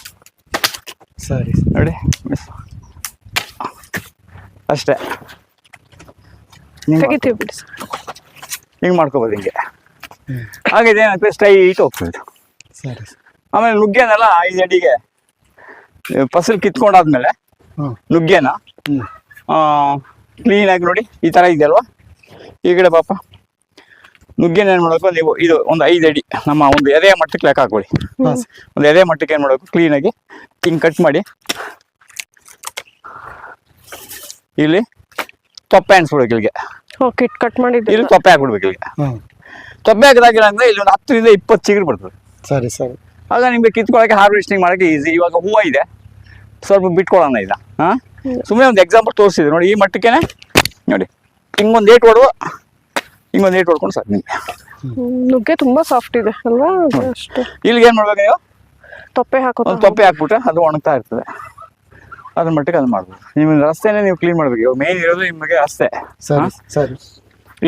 ಸರಿ. ನೋಡಿ ಮಿಸ್ ಅಷ್ಟೇ. ಹಿಂಗೆ ತೆಗಿತೀವಿ ಬಿಡಿ ಸರ್. ಹಿಂಗೆ ಮಾಡ್ಕೋಬೋದು ಹಿಂಗೆ. ಹಾಗೆ ಇದೇನಾಗ್ತದೆ ಸ್ಟ್ರೈಟ್ ಹೋಗ್ತದೆ. ಸರಿ ಆಮೇಲೆ ನುಗ್ಗೆನಲ್ಲ ಐದು ಅಡಿಗೆ. ಫಸಲು ಕಿತ್ಕೊಂಡಾದ್ಮೇಲೆ ನುಗ್ಗೆನ ಹ್ಞೂ ಕ್ಲೀನಾಗಿ ನೋಡಿ ಈ ಥರ ಇದೆಯಲ್ವಾ? ಈ ಕಡೆ ಪಾಪ. ನುಗ್ಗೆನ ಏನ್ ಮಾಡಬೇಕು ನೀವು ಇದು ಒಂದು ಐದು ಅಡಿ ನಮ್ಮ ಒಂದು ಎದೆಯ ಮಟ್ಟಕ್ಕೆ ಲೆಕ್ಕ ಹಾಕೊಳ್ಳಿ ಒಂದು ಎದೆ ಮಟ್ಟಕ್ಕೆ ಏನ್ ಮಾಡಬೇಕು ಆಗಿ ಹಿಂಗ್ ಕಟ್ ಮಾಡಿ. ಇಲ್ಲಿ ತೊಪ್ಪೆ ಅನ್ಸ್ಬಿಡ್ಬೇಕು ಇಲ್ಲಿಗೆ. ಕಟ್ ಮಾಡಿ ಇಲ್ಲಿ ತೊಪ್ಪೆ ಹಾಕ್ಬಿಡ್ಬೇಕು ಇಲ್ಲಿಗೆ. ತೊಪ್ಪೆ ಹಾಕಿದಾಗಿಲ್ಲ ಅಂದ್ರೆ ಇಲ್ಲಿ ಒಂದು ಹತ್ತರಿಂದ ಇಪ್ಪತ್ತು ಚಿಗುರು ಬರ್ತದೆ. ಸರಿ ಸರಿ. ಆಗ ನಿಮ್ಗೆ ಕಿತ್ಕೊಳಕ್ಕೆ ಹಾರ್ವೆಸ್ಟಿಂಗ್ ಮಾಡಕ್ಕೆ ಈಸಿ ಇವಾಗ ಹೂವು ಇದೆ. ಸ್ವಲ್ಪ ಬಿಟ್ಕೊಳ್ಳೋಣ ಇಲ್ಲ ಹಾ? ಸುಮ್ಮನೆ ಒಂದು ಎಕ್ಸಾಂಪಲ್ ತೋರಿಸಿದೆ ನೋಡಿ ಈ ಮಟ್ಟಕ್ಕೆ ನೋಡಿ ಹಿಂಗೊಂದು ಏಟ್ ಹೊಡೆದು ಹಿಂಗೊಂದು ಏಟ್ ಹೊಡ್ಕೊಂಡು ಸಾಕು ನಿಮಗೆ ನುಗ್ಗೆ ತುಂಬಾ ಸಾಫ್ಟ್ ಇದೆ ಅಲ್ವಾ? ಅಷ್ಟೇ. ಇಲ್ಲಿಗೆ ಏನು ಮಾಡ್ಬೇಕು ನೀವು? ತೊಪ್ಪೆ ಹಾಕೋ ಒಂದು ತೊಪ್ಪೆ ಹಾಕ್ಬಿಟ್ರೆ ಅದು ಒಣಗ್ತಾ ಇರ್ತದೆ. ಅದ್ರ ಮಟ್ಟಿಗೆ ಅದು ಮಾಡ್ಬೋದು. ನಿಮ್ಮ ರಸ್ತೆನೇ ನೀವು ಕ್ಲೀನ್ ಮಾಡ್ಬೇಕು. ಇವಾಗ ಮೇನ್ ಇರೋದು ನಿಮಗೆ ರಸ್ತೆ. ಸರಿ ಸರಿ.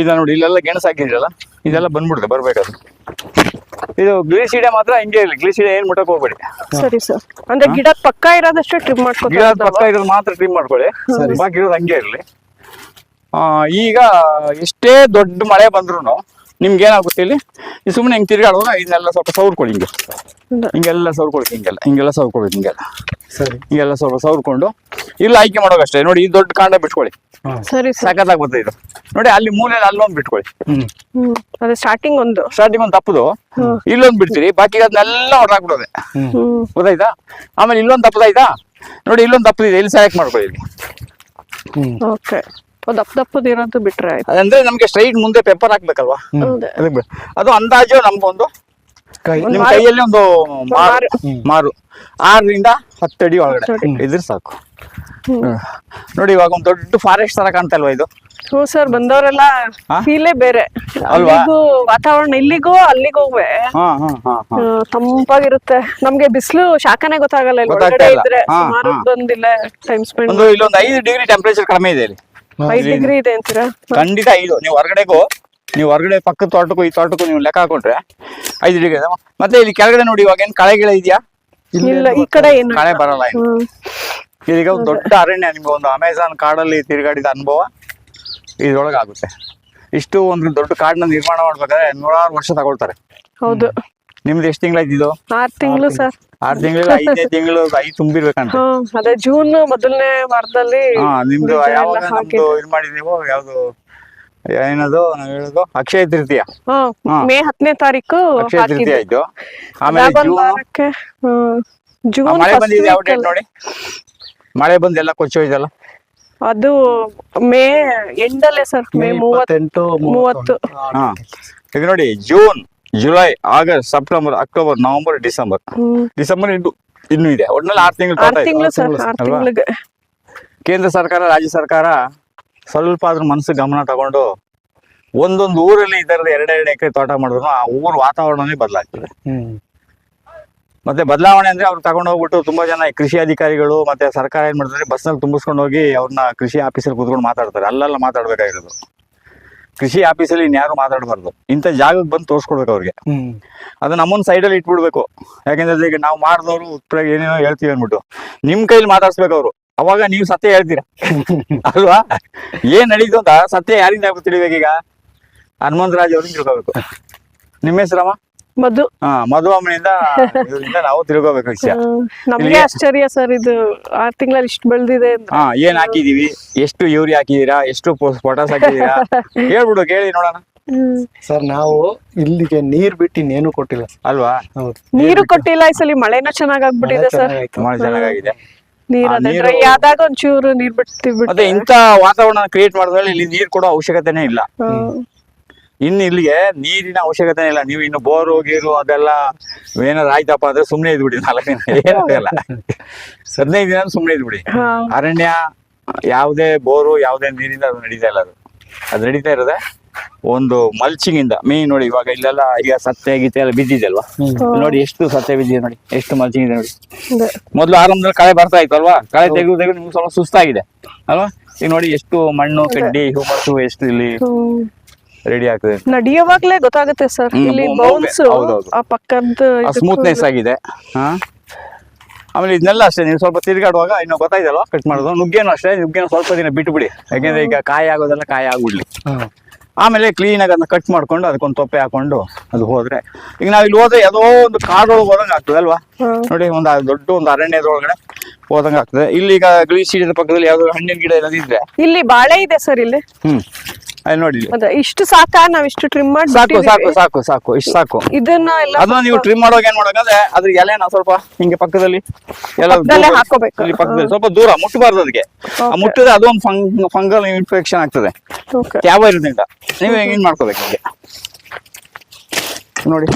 ಇದ ನೋಡಿ ಇಲ್ಲೆಲ್ಲ ಗೆಣಸು ಹಾಕಿದ್ರಲ್ಲ ಇದೆಲ್ಲ ಬಂದ್ಬಿಡುತ್ತೆ ಬರ್ಬೇಕಾದ್ರೆ ಇದು ಗ್ಲೀಸಿಡೆ ಮಾತ್ರ ಹಿಂಗೆ ಇರಲಿ. ಗ್ಲೀಸಿಡೆ ಏನು ಮುಟ್ಟಕ್ಕೆ ಹೋಗ್ಬೇಡಿ. ಸರಿ ಸರ್. ಅಂದ್ರೆ ಗಿಡ ಪಕ್ಕ ಇರೋದಷ್ಟೇ ಟ್ರಿಮ್ ಗಿಡ ಪಕ್ಕ ಇರೋದು ಮಾತ್ರ ಟ್ರಿಮ್ ಮಾಡ್ಕೊಳ್ಳಿ. ಬಾಕಿ ಇರೋದು ಹಂಗೆ ಇರಲಿ. ಈಗ ಎಷ್ಟೇ ದೊಡ್ಡ ಮಳೆ ಬಂದ್ರು ನಿಮ್ಗೆ ಏನಾಗುತ್ತೆ ಇಲ್ಲಿ ಈ ಸುಮ್ಮನೆ ಹಿಂಗೆ ತಿರ್ಗಾಡುವಾಗ ಇದನ್ನೆಲ್ಲ ಸ್ವಲ್ಪ ಸೌರ್ಕೊಳ್ಳಿ ಹಿಂಗೆ. ಹಿಂಗೆಲ್ಲ ಸೌರ್ಕೊಳ್ಳಿ ಹಿಂಗೆಲ್ಲ ಹಿಂಗೆಲ್ಲ ಸೌರ್ಕೊಳ್ಳಿ ಹಿಂಗೆಲ್ಲ. ಸರಿ. ಹಿಂಗೆಲ್ಲ ಸ್ವಲ್ಪ ಸೌರ್ಕೊಂಡು ಇಲ್ಲಿ ಆಯ್ಕೆ ಮಾಡೋಕಷ್ಟೇ ನೋಡಿ ಈ ದೊಡ್ಡ ಕಾಂಡ ಬಿಟ್ಕೊಳ್ಳಿ. ಸರಿ ಸಖತ್ತಾಗಿ ಬರ್ತದೆ ಇದು. ನೋಡಿ ಅಲ್ಲಿ ಮೂಲೆಯಲ್ಲಿ ಅಲ್ಲೊಂದು ಬಿಟ್ಕೊಳ್ಳಿ. ಅದೇ ಸ್ಟಾರ್ಟಿಂಗ್ ಒಂದು. ಸ್ಟಾರ್ಟಿಂಗ್ ಒಂದು ತಪ್ಪದು. ಇಲ್ಲೊಂದು ಬಿಡ್ತೀರಿ ಬಾಕಿ ಅದನ್ನೆಲ್ಲ ಹೊರಾಕ್ಬಿಡೋದೆ ಗೊತ್ತಾಯ್ತಾ? ಆಮೇಲೆ ಇಲ್ಲೊಂದು ತಪ್ಪದಾಯ್ತಾ? ನೋಡಿ ಇಲ್ಲೊಂದು ತಪ್ಪದಿದೆ ಇಲ್ಲಿ ಸೆಲೆಕ್ಟ್ ಮಾಡ್ಕೊಳ್ಳಿ ಇಲ್ಲಿ. ಓಕೆ ದಪ್ಪ ದಪ್ಪದ ಇರೋದು ಬಿಟ್ರೆ ಆಯ್ತು. ಅಂದ್ರೆ ನಮ್ಗೆ ಸ್ಟ್ರೈಟ್ ಮುಂದೆ ಪೇಪರ್ ಹಾಕ್ಬೇಕಲ್ವಾ? ಅದಕ್ಕೆ. ಅದು ಅಂದಾಜು ನಮ್ಗೊಂದು ಕೈ ನಿಮ್ ಕೈಯಲ್ಲಿ ಒಂದು ಮಾರು. ಮಾರು. ಆರರಿಂದ ಹತ್ತು ಅಡಿ ಒಳಗಡೆ. ಹತ್ತು. ಇದ್ರೆ ಸಾಕು. ಹ್ಮ್. ನೋಡಿ ಇವಾಗ ಒಂದು ದೊಡ್ಡ ಫಾರೆಸ್ಟ್ ತರ ಕಾಣ್ತಲ್ವಾ ಇದು? ಹ್ಞೂ ಸರ್ ಬಂದವರೆಲ್ಲ ಹಾ? ಫೀಲೇ ಬೇರೆ. ಅಲ್ವಾ? ಅಲ್ಲಿಗೂ ವಾತಾವರಣ ಇಲ್ಲಿಗೂ ಅಲ್ಲಿಗೂ ಹಾ ಹಾ ಹಾ ಹಾ. ತಂಪಾಗಿರುತ್ತೆ. ನಮ್ಗೆ ಬಿಸಿಲು ಶಾಖನೇ ಗೊತ್ತಾಗಲ್ಲ ಇಲ್ಲಿ. ಗೊತ್ತಾಗ್ತಾ ಒಳಗಡೆ ಇಲ್ಲ. ಇದ್ರೆ ಹಾ, ಸುಮಾರು ಹಾ. ಬಂದಿಲ್ಲ ಟೈಮ್ ಸ್ಪೆಂಡ್ ಒಂದು ಇಲ್ಲೊಂದು ಐದು ಡಿಗ್ರಿ ಟೆಂಪರೇಚರ್ ಕಡಿಮೆ ಇದೆ ಇಲ್ಲಿ. ಡಿಗ್ರಿ ಇದೆ ಅಂತೀರಾ? ಖಂಡಿತ ಐದು. ನೀವು ಹೊರಗಡೆಗೂ ನೀವು ಹೊರಗಡೆ ಪಕ್ಕದ ತೋಟಕ್ಕೂ ಈ ತೋಟಕ್ಕೂ ನೀವು ಲೆಕ್ಕ ಹಾಕೊಂಡ್ರೆ ಐದು ಡಿಗ್ರಿ ಇದೆ. ಮತ್ತೆ ಇಲ್ಲಿ ಕೆಳಗಡೆ ನೋಡಿ ಇವಾಗ ಏನ್ ಕಳೆ ಗಿಳೆ ಇದೆಯಾ? ಇಲ್ಲ ಈ ಕಡೆ ಏನು ಕಳೆ ಬರಲ್ಲ ಇದೀಗ ಒಂದು ದೊಡ್ಡ ಅರಣ್ಯ ನಿಮ್ಗೆ ಒಂದು ಅಮೆಝಾನ್ ಕಾಡಲ್ಲಿ ತಿರುಗಾಡಿದ ಅನುಭವ ಇದ್ರೊಳಗೆ ಆಗುತ್ತೆ ಇಷ್ಟು ಒಂದು ದೊಡ್ಡ ಕಾಡನ್ನ ನಿರ್ಮಾಣ ಮಾಡ್ಬೇಕಾದ್ರೆ ನೂರಾರು ವರ್ಷ ತಗೊಳ್ತಾರೆ. ಹೌದು. ನಿಮ್ದು ಎಷ್ಟು ತಿಂಗಳಾಯ್ತಿದ್ದು ಆರ್ ತಿಂಗಳು ಸರ್. ಆರ್ ತಿಂಗಳು ಐದನೇ ತಿಂಗಳು ಐದು ತುಂಬಿರ್ಬೇಕಂತ. ಅದೇ ಜೂನ್ ಮೊದಲನೇ ವಾರದಲ್ಲಿ ಹಾ ನಿಮ್ದು ಬೀಜ ಎಲ್ಲ ಯಾವಾಗ ನಮ್ದು ಹಾಕಿದ್ದು. ಇದು ಮಾಡಿದೀವೋ ಯಾವ್ದು? ಏನದು ನಾವ್ ಹೇಳೋದು? ಅಕ್ಷಯ ತೃತೀಯ. ಹಾ. ಮೇ ಹತ್ತನೇ ತಾರೀಕು ಅಕ್ಷಯ ತೃತೀಯ ಹಾಕಿದ್ದು ಆಯ್ತು. ಆಮೇಲೆ ಅದಾಗೊಂದ್ ಜೂನ್ ವಾರಕ್ಕೆ ಹ್ಮ್ ಜೂನ್ ಮಳೆ first ಯಾವ week ಡೇಟ್ ಅಲ್ಲಿ. ನೋಡಿ? ಮಳೆ ಬಂದು ಎಲ್ಲ ಕೊಚ್ಚೋಯ್ತಲ್ಲ ಅದು ಮೇ ಎಂಡಲ್ಲೇ ಸರ್ ಮೇ ಮೂವತ್ತೆಂಟು ಮೂವತ್ತು. ಹಾ. ಈಗ ನೋಡಿ June July August September October November December December ಇನ್ನು ಇನ್ನು ಇದೆ. ಒಟ್ನಲ್ಲಿ ಆರು ತಿಂಗಳು ಕೇಂದ್ರ ಸರ್ಕಾರ ರಾಜ್ಯ ಸರ್ಕಾರ ಸ್ವಲ್ಪ ಆದ್ರೂ ಮನಸ್ಸು ಗಮನ ತಗೊಂಡು ಒಂದೊಂದು ಊರಲ್ಲಿ ಇದರದ ಎರಡೆರಡು ಎಕರೆ ತೋಟ ಮಾಡಿದ್ರು ಆ ಊರ ವಾತಾವರಣನೇ ಬದಲಾಗ್ತದೆ. ಮತ್ತೆ ಬದಲಾವಣೆ ಅಂದ್ರೆ ಅವ್ರು ತಗೊಂಡು ಹೋಗ್ಬಿಟ್ಟು ತುಂಬಾ ಜನ ಕೃಷಿ ಅಧಿಕಾರಿಗಳು ಮತ್ತೆ ಸರ್ಕಾರ ಏನ್ ಮಾಡ್ತಾರೆ ಬಸ್ನಲ್ಲಿ ತುಂಬಿಸ್ಕೊಂಡು ಹೋಗಿ ಅವ್ರನ್ನ ಕೃಷಿ ಆಫೀಸಲ್ಲಿ ಕೂತ್ಕೊಂಡು ಮಾತಾಡ್ತಾರೆ. ಅಲ್ಲೆಲ್ಲ ಮಾತಾಡ್ಬೇಕಾಗಿರೋದು. ಕೃಷಿ ಆಫೀಸಲ್ಲಿ ಇನ್ಯಾರು ಮಾತಾಡಬಾರ್ದು. ಇಂಥ ಜಾಗಕ್ಕೆ ಬಂದು ತೋರಿಸ್ಕೊಡ್ಬೇಕು ಅವ್ರಿಗೆ. ಅದನ್ನ ಅದು ನಮ್ಮನ್ನ ಸೈಡಲ್ಲಿ ಇಟ್ಬಿಡ್ಬೇಕು. ಯಾಕೆಂದ್ರೆ ಈಗ ನಾವು ಮಾಡಿದವರು ಏನೇನೋ ಹೇಳ್ತೀವಿ ಅಂದ್ಬಿಟ್ಟು. ನಿಮ್ ಕೈಲಿ ಮಾತಾಡ್ಸ್ಬೇಕು ಅವರು. ಅವಾಗ ನೀವು ಸತ್ಯ ಹೇಳ್ತೀರಾ? ಅಲ್ವಾ? ಏನ್ ನಡೀತು ಅಂತ ಸತ್ಯ ಯಾರಿಂದ ತಿಳಿಬೇಕೀಗ ಹನುಮಂತರಾಜ್ ಅವ್ರಿಗೆ ತಿಳ್ಕೋಬೇಕು. ನಿಮ್ಮ ಹೆಸರಮ್ಮ ಮಧು. ಹಾ ಮಧುವಮ್ಮನಿಂದ ಇದರಿಂದ ನಾವು ತಿಳ್ಕೊಬೇಕು ವಿಷಯ. ನಮ್ಗೆ ಆಶ್ಚರ್ಯ ಸರ್ ಇದು. ಆರ್ ತಿಂಗಳಲ್ಲಿ ಇಷ್ಟು ಬೆಳ್ದಿದೆ ಅಂದ್ರೆ ಹಾ ಏನ್ ಹಾಕಿದೀವಿ? ಎಷ್ಟು ಯೂರಿ ಹಾಕಿದೀರಾ? ಎಷ್ಟು ಪೊಟಾಸ್ ಹಾಕಿದೀರಾ? ಹೇಳ್ಬಿಡು ಕೇಳಿ ನೋಡೋಣ. ಸರ್ ನಾವು ಇಲ್ಲಿಗೆ ನೀರ್ ಬಿಟ್ಟು ಇನ್ನೇನು ಕೊಟ್ಟಿಲ್ಲ. ಅಲ್ವಾ? ಹೌದು. ನೀರು ಕೊಟ್ಟಿಲ್ಲ ಈ ಸಲ ಮಳೆನ ಚೆನ್ನಾಗ್ ಆಗ್ಬಿಟ್ಟಿದೆ ಸರ್. ಮಳೆ ಬಹಳ ಚೆನ್ನಾಗಿದೆ ನೀರ್ ಒಂಚೂರು ನೀರ್ ಬಿಡ್ತೀವಿ ಇಂತ ಇಂಥ ವಾತಾವರಣ ಕ್ರಿಯೇಟ್ ಮಾಡಿದ್ರೆ ಇಲ್ಲಿ ನೀರ್ ಕೊಡೋ ಅವಶ್ಯಕತೆನೇ ಇಲ್ಲ. ಇನ್ನು ಇಲ್ಲಿಗೆ ನೀರಿನ ಅವಶ್ಯಕತೆ ಇಲ್ಲ. ನೀವು ಇನ್ನು ಬೋರು ಗೀರು ಅದೆಲ್ಲ ಏನಾದ್ರು ಆಯ್ತಪ್ಪ ಅಂದ್ರೆ ಸುಮ್ಮನೆ ಇದ್ಬಿಡಿ. ನಾಲ್ಕು ದಿನ ಏನಾಗಲ್ಲ ಹದಿನೈದು ದಿನ ಸುಮ್ಮನೆ ಇದ್ಬಿಡಿ. ಅರಣ್ಯ ಯಾವುದೇ ಬೋರು ಯಾವುದೇ ನೀರಿಂದ ಅದು ನಡೀತಾ ಇಲ್ಲ ಅದು. ಅದು ನಡೀತಾ ಇರೋದೆ ಒಂದು ಮಲ್ಚಿಂಗ್ ಇಂದ ಮೇನ್ ನೋಡಿ ಇವಾಗ ಇಲ್ಲೆಲ್ಲ ಈಗ ಸತ್ತೆ ಗೀತೆ ಎಲ್ಲ ಬಿದ್ದಿದೆ ಅಲ್ವಾ? ನೋಡಿ ಎಷ್ಟು ಸತ್ತೆ ಬಿದ್ದಿದೆ ನೋಡಿ. ಎಷ್ಟು ಮಲ್ಚಿಂಗ್ ಇದೆ ನೋಡಿ. ಮೊದಲು ಆರಂಭದಲ್ಲಿ ಕಳೆ ಬರ್ತಾ ಇತ್ತು ಅಲ್ವಾ? ಕಳೆ ತೆಗೆದು ತೆಗೆದು ನಿಮ್ಗೆ ಸ್ವಲ್ಪ ಸುಸ್ತಾಗಿದೆ. ಅಲ್ವಾ? ಈಗ ನೋಡಿ ಎಷ್ಟು ಮಣ್ಣು ಕಡ್ಡಿ ಹುಮ್ಮಸ್ಸು ಎಷ್ಟು ಇಲ್ಲಿ. ರೆಡಿ ಆಗ್ತದೆ ನಡಿಯೋವಾಗ್ಲೇ ಗೊತ್ತಾಗುತ್ತೆ ಸರ್. ಇಲ್ಲಿ ಬೌನ್ಸ್ ಆ ಪಕ್ಕದ ಸ್ಮೂತ್ನೆಸ್ ಆಗಿದೆ. ಹಾ? ಆಮೇಲೆ ಇದನ್ನೆಲ್ಲ ಅಷ್ಟೇ ನೀವು ಸ್ವಲ್ಪ ತಿರುಗಾಡುವಾಗ ಇನ್ನು ಗೊತ್ತಾಯ್ತಲ್ವಾ? ಕಟ್ ಮಾಡೋದು. ನುಗ್ಗೇನು ಅಷ್ಟೇ ನುಗ್ಗೇನು ಸ್ವಲ್ಪ ದಿನ ಬಿಟ್ಬಿಡಿ. ಯಾಕೆಂದ್ರೆ ಈಗ ಕಾಯಿ ಆಗೋದೆಲ್ಲ ಕಾಯಿ ಆಗ್ಬಿಡ್ಲಿ. ಆಮೇಲೆ ಆಮೇಲೆ ಕ್ಲೀನಾಗಿ ಅದನ್ನ ಕಟ್ ಮಾಡ್ಕೊಂಡು ಅದಕ್ಕೊಂದು ತೊಪ್ಪೆ ಹಾಕೊಂಡು ಅದು ಹೋದ್ರೆ ಈಗ ನಾವು ಇಲ್ಲಿ ಹೋದ್ರೆ ಯಾವುದೋ ಒಂದು ಕಾಡೊಳಗೆ ಹೋದಂಗೆ ಆಗ್ತದೆ ಅಲ್ವಾ? ನೋಡಿ ಒಂದು ದೊಡ್ಡ ಒಂದು ಅರಣ್ಯದೊಳಗಡೆ ಹೋದಂಗೆ ಆಗ್ತದೆ. ಇಲ್ಲಿ ಈಗ ಗ್ಲೀಸ್ ಪಕ್ಕದಲ್ಲಿ ಯಾವ್ದೋ ಹಣ್ಣಿನ ಗಿಡ ಏನಾದ್ರು ಇದ್ರೆ? ಇಲ್ಲಿ ಬಾಳೆ ಇದೆ ಸರ್ ಇಲ್ಲಿ. ಹ್ಮ್. ಅಲ್ಲಿ ನೋಡಿ ಇಲ್ಲಿ ಅದೇ ಇಷ್ಟು ಸಾಕಾ? ನಾವ್ ಇಷ್ಟು ಟ್ರಿಮ್ ಮಾಡಿ ಸಾಕು ಸಾಕು ಸಾಕು ಸಾಕು ಇಷ್ಟು ಸಾಕು. ಇದನ್ನ ಎಲ್ಲ ಅದನ್ನ ನೀವು ಟ್ರಿಮ್ ಮಾಡುವಾಗ ಏನ್ ಮಾಡ್ಬೇಕಂದ್ರೆ ಅದ್ರ ಎಲೆನ ಸ್ವಲ್ಪ ಹಿಂಗೆ ಪಕ್ಕದಲ್ಲಿ ಎಲ್ಲ ಪಕ್ಕದಲ್ಲೇ ದೂರ- ಹಾಕೋಬೇಕು. ಇಲ್ಲಿ ಪಕ್ಕದಲ್ಲಿ ಸ್ವಲ್ಪ ದೂರ ಮುಟ್ಟಬಾರ್ದು ಅದಕ್ಕೆ. ಆ Okay. ಮುಟ್ಟಿದ್ರೆ ಅದೊಂದು ಫಂಗಲ್ ಇನ್ಫೆಕ್ಷನ್ ಆಗ್ತದೆ. Okay. ಯಾವ ಇರೋದ್ರಿಂದ? ನೀವು ಹಿಂಗ್ ಮಾಡ್ಕೋಬೇಕು ಹಿಂಗೆ? ನೋಡಿ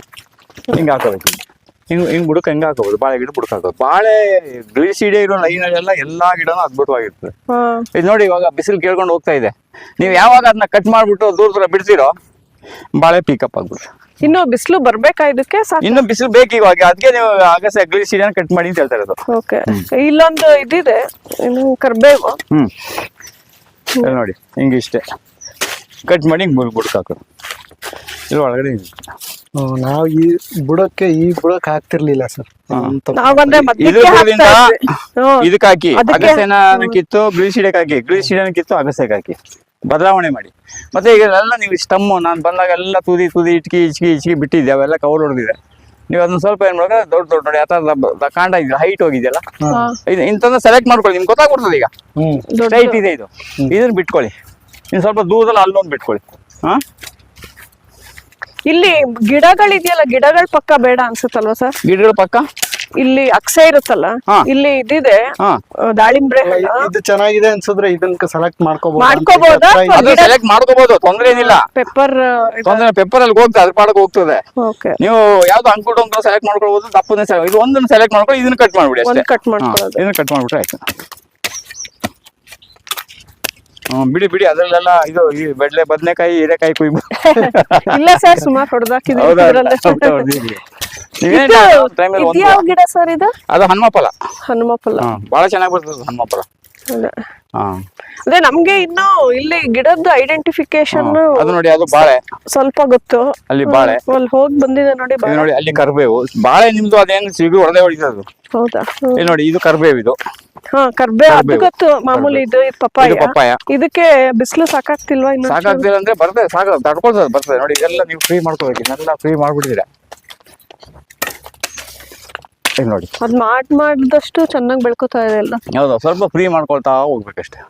ಹಿಂಗೆ ಹಾಕೋಬೇಕು. ಹಿಂಗ್ ಹಿಂಗ್ ಬುಡಕ್ ಹೆಂಗ್ ಬಾಳೆ ಗಿಡ ಬುಡಕ್ ಹಾಕೋದು ಬಾಳೆ ಗ್ಲೀಸಿಡೆ ಇರೋ ಲೈನಲ್ಲೆಲ್ಲ ಎಲ್ಲಾ ಗಿಡನೂ ಅದ್ಭುತವಾಗಿರ್ತದೆ. ಇದು ನೋಡಿ ಇವಾಗ ಬಿಸಿಲು ಕೇಳ್ಕೊಂಡು ಹೋಗ್ತಾ ಇದೆ. ನೀವು ಯಾವಾಗ ಅದನ್ನ ಕಟ್ ಮಾಡ್ಬಿಟ್ಟು ದೂರ ದೂರ ಬಿಡ್ತೀರೋ ಬಾಳೆ ಪಿಕಪ್ ಆಗ್ಬಿಡ್ತು ಇನ್ನು ಬಿಸಿಲು ಬರ್ಬೇಕಾ ಇದಕ್ಕೆ? ಇನ್ನು ಬಿಸಿಲು ಬೇಕು ಇವಾಗ ಅದಕ್ಕೆ ನೀವು ಆಗಸೆ ಗ್ಲೀಸಿಡಿಯನ್ ಕಟ್ ಮಾಡಿ ಅಂತ ಹೇಳ್ತಾ ಇರೋದು. ಓಕೆ. ಇಲ್ಲೊಂದು ಇದಿದೆ ಇನ್ನು ಕರ್ಬೇವು. ಹ್ಮ್. ನೋಡಿ ಹಿಂಗಿಷ್ಟೇ ಕಟ್ ಮಾಡಿ ಹಿಂಗೆ ಬುಡ್ ಇಲ್ಲ ಹಾಕೋದು. ಇಲ್ಲಿ ಒಳಗಡೆ. ಹ್ಮ್, ನಾವು ಈ ಬುಡಕ್ಕೆ ಈ ಬುಡಕ್ ಹಾಕ್ತಿರ್ಲಿಲ್ಲ ಸರ್. ನಾವಂದ್ರೆ ಇದ್ರ ಮಧ್ಯಕ್ಕೆ ಹಾಕ್ತಾ ಬುಡದಿಂದ ಇದ್ವಿ. ಹ್ಮ್. ಇದಕ್ಕೆ ಹಾಕಿ ಅದಕ್ಕೆ- ಅಗಸೆನ ಕಿತ್ತು ಗ್ಲೀಸಿಡಿಯಕ್ ಹಾಕಿ ಗ್ಲೀಸಿಡಿಯನ್ ಕಿತ್ತು ಅಗಸೆಗೆ ಹಾಕಿ. ಬದಲಾವಣೆ ಮಾಡಿ. ಮತ್ತೆ ಈಗ ಎಲ್ಲ ನೀವು ಸ್ಟಮ್ ನಾನು ಬಂದಾಗ ಎಲ್ಲ ತುದಿ ತುದಿ ಇಟ್ಕಿ ಇಚ್ಕಿ ಇಚ್ಕಿ ಬಿಟ್ಟಿದ್ದೆ ಅವೆಲ್ಲ ಕವರ್ ಹೊಡೆದಿದೆ. ನೀವು ಅದನ್ನ ಸ್ವಲ್ಪ ಏನ್ ಮಾಡ್ಬೇಕು ದೊಡ್ಡ ದೊಡ್ಡ ನೋಡಿ ಆ ಥರ ಕಾಂಡ ಇದ್ರೆ ಹೈಟ್ ಹೋಗಿದೆಯಲ್ಲ? ಹಾ. ಇದು ಇಂಥದ್ದು ಸೆಲೆಕ್ಟ್ ಮಾಡ್ಕೊಳ್ಳಿ ನಿಮ್ಗೆ ಗೊತ್ತಾಗ್ಬಿಡ್ತದೆ ಈಗ. ಹ್ಮ್. ಸ್ಟ್ರೈಟ್ ಇದೆ ಇದು. ಇದನ್ನ ಬಿಟ್ಕೊಳ್ಳಿ. ಇನ್ನು ಸ್ವಲ್ಪ ದೂರದಲ್ಲಿ ಅಲ್ಲೊಂದು ಬಿಟ್ಕೊಳ್ಳಿ. ಹಾ? ಇಲ್ಲಿ ಗಿಡಗಳಿದೆಯಲ್ಲ ಗಿಡಗಳ ಪಕ್ಕ ಬೇಡ ಅನ್ಸುತ್ತಲ್ವಾ ಸರ್? ಗಿಡಗಳ ಪಕ್ಕ? ಇಲ್ಲಿ ಅಕ್ಸೆ ಇರುತ್ತಲ್ಲ ಇಲ್ಲಿ ಇದಿದೆ ದಾಳಿಂಬ್ರೆ ಇದು ಚೆನ್ನಾಗಿದೆ ಅನ್ಸಿದ್ರೆ ಇದನ್ನ ಸೆಲೆಕ್ಟ್ ಮಾಡ್ಕೋಬಹುದು ಮಾಡ್ಕೋಬಹುದು ಅದು ಸೆಲೆಕ್ಟ್ ಮಾಡ್ಕೋಬಹುದು ತೊಂದ್ರೆ ಏನಿಲ್ಲ. ಪೆಪ್ಪರ್ ತೊಂದ್ರೆ ಪೆಪ್ಪರ್ ಅಲ್ಲಿ ಹೋಗ್ತದೆ ಅದ್ರ ಪಾಡಕ್ ಹೋಗ್ತದೆ. ಓಕೆ. ನೀವು ಯಾವ್ದು ಅನ್ಕೊಂಡು ಸೆಲೆಕ್ಟ್ ಮಾಡ್ಕೊಳ್ಬಹುದು ದಪ್ಪನೇ select- ಇದು ಒಂದನ್ನ ಸೆಲೆಕ್ಟ್ ಮಾಡ್ಕೊಂಡು ಇದನ್ನ ಕಟ್ ಮಾಡ್ಬಿಡಿ ಕಟ್ ಮಾಡ್ಕೊಳ್ಳೋದು ಇದನ್ನ ಕಟ್ ಮಾಡ್ಬಿಟ್ರೆ ಆಯ್ತು. ಬಿಡಿ ಬಿಡಿ ಅದ್ರಲ್ಲೆಲ್ಲ ಇದು ಈ ಬೆಡ್ಲೆ ಬದನೆಕಾಯಿ ಹೀರೆಕಾಯಿ ಕುಯ್ಬ ಇಲ್ಲ ಸರ್ ಸುಮಾರು ಹೌದಾ. ನೀವೇನ್ ಟೈಮಲ್ಲಿ ಗಿಡ ಸರ್ ಇದು? ಅದು ಹನುಮಫಲ ಹನುಮಫಲ ಬಹಳ ಚೆನ್ನಾಗಿ ಬರ್ತದೆ ಹನುಮಫಲ ಅದೇ. ನಮ್ಗೆ ಇನ್ನು ಇಲ್ಲಿ ಗಿಡದ ಐಡೆಂಟಿಫಿಕೇಶನ್ ಅದು ನೋಡಿ ಅದು ಬಾಳೆ. ಸ್ವಲ್ಪ ಗೊತ್ತು. ಅಲ್ಲಿ ಬಾಳೆ. ಅಲ್ಲಿ ಹೋಗಿ ಬಂದಿದೆ ನೋಡಿ ಇದು. ನೋಡಿ ಅಲ್ಲಿ ಕರ್ಬೇವು. ಬಾಳೆ ನಿಮ್ದು ಅದೇನು ಸಿಗು ಹೊಡೆದೇ ಹೊಡಿತದು ಹೌದಾ. ಇಲ್ಲಿ ನೋಡಿ ಇದು ಕರ್ಬೇವು ಇದು. ಹಾ ಕರ್ಬೇ ಅದು ಕರ್ಬೇವು. ಗೊತ್ತು. ಮಾಮೂಲಿ ಇದು ಇದು ಪಪ್ಪಾಯ. ಪಪ್ಪಾಯ. ಇದಕ್ಕೆ ಬಿಸಿಲು ಸಾಕಾಗ್ತಿಲ್ವಾ ಇನ್ನು ಸಾಕಾಗ್ತಿಲ್ಲ ಅಂದ್ರೆ ಬರ್ತದೆ ಸಾಕ ತಡ್ಕೊಳ್ತದೆ ಬರ್ತದೆ. ನೋಡಿ ಇದೆಲ್ಲ ನೀವು ಫ್ರೀ ಮಾಡ್ಕೋಬೇಕು ಇದೆಲ್ಲ ಫ್ರೀ ಮಾಡ್ಬಿಟ್ಟಿದ್ದೀರಾ. ಈಗ ನೋಡಿ. ಅದ್ ಮಾಡ್ ಮಾಡಿದಷ್ಟು ಚೆನ್ನಾಗಿ ಬೆಳ್ಕೋತಾ ಇದೆ ಎಲ್ಲ ಹೌದು ಸ್ವಲ್ಪ ಫ್ರೀ ಮಾಡ್ಕೊಳ್ತಾ ಹೋಗ್ಬೇಕಷ್ಟೆ.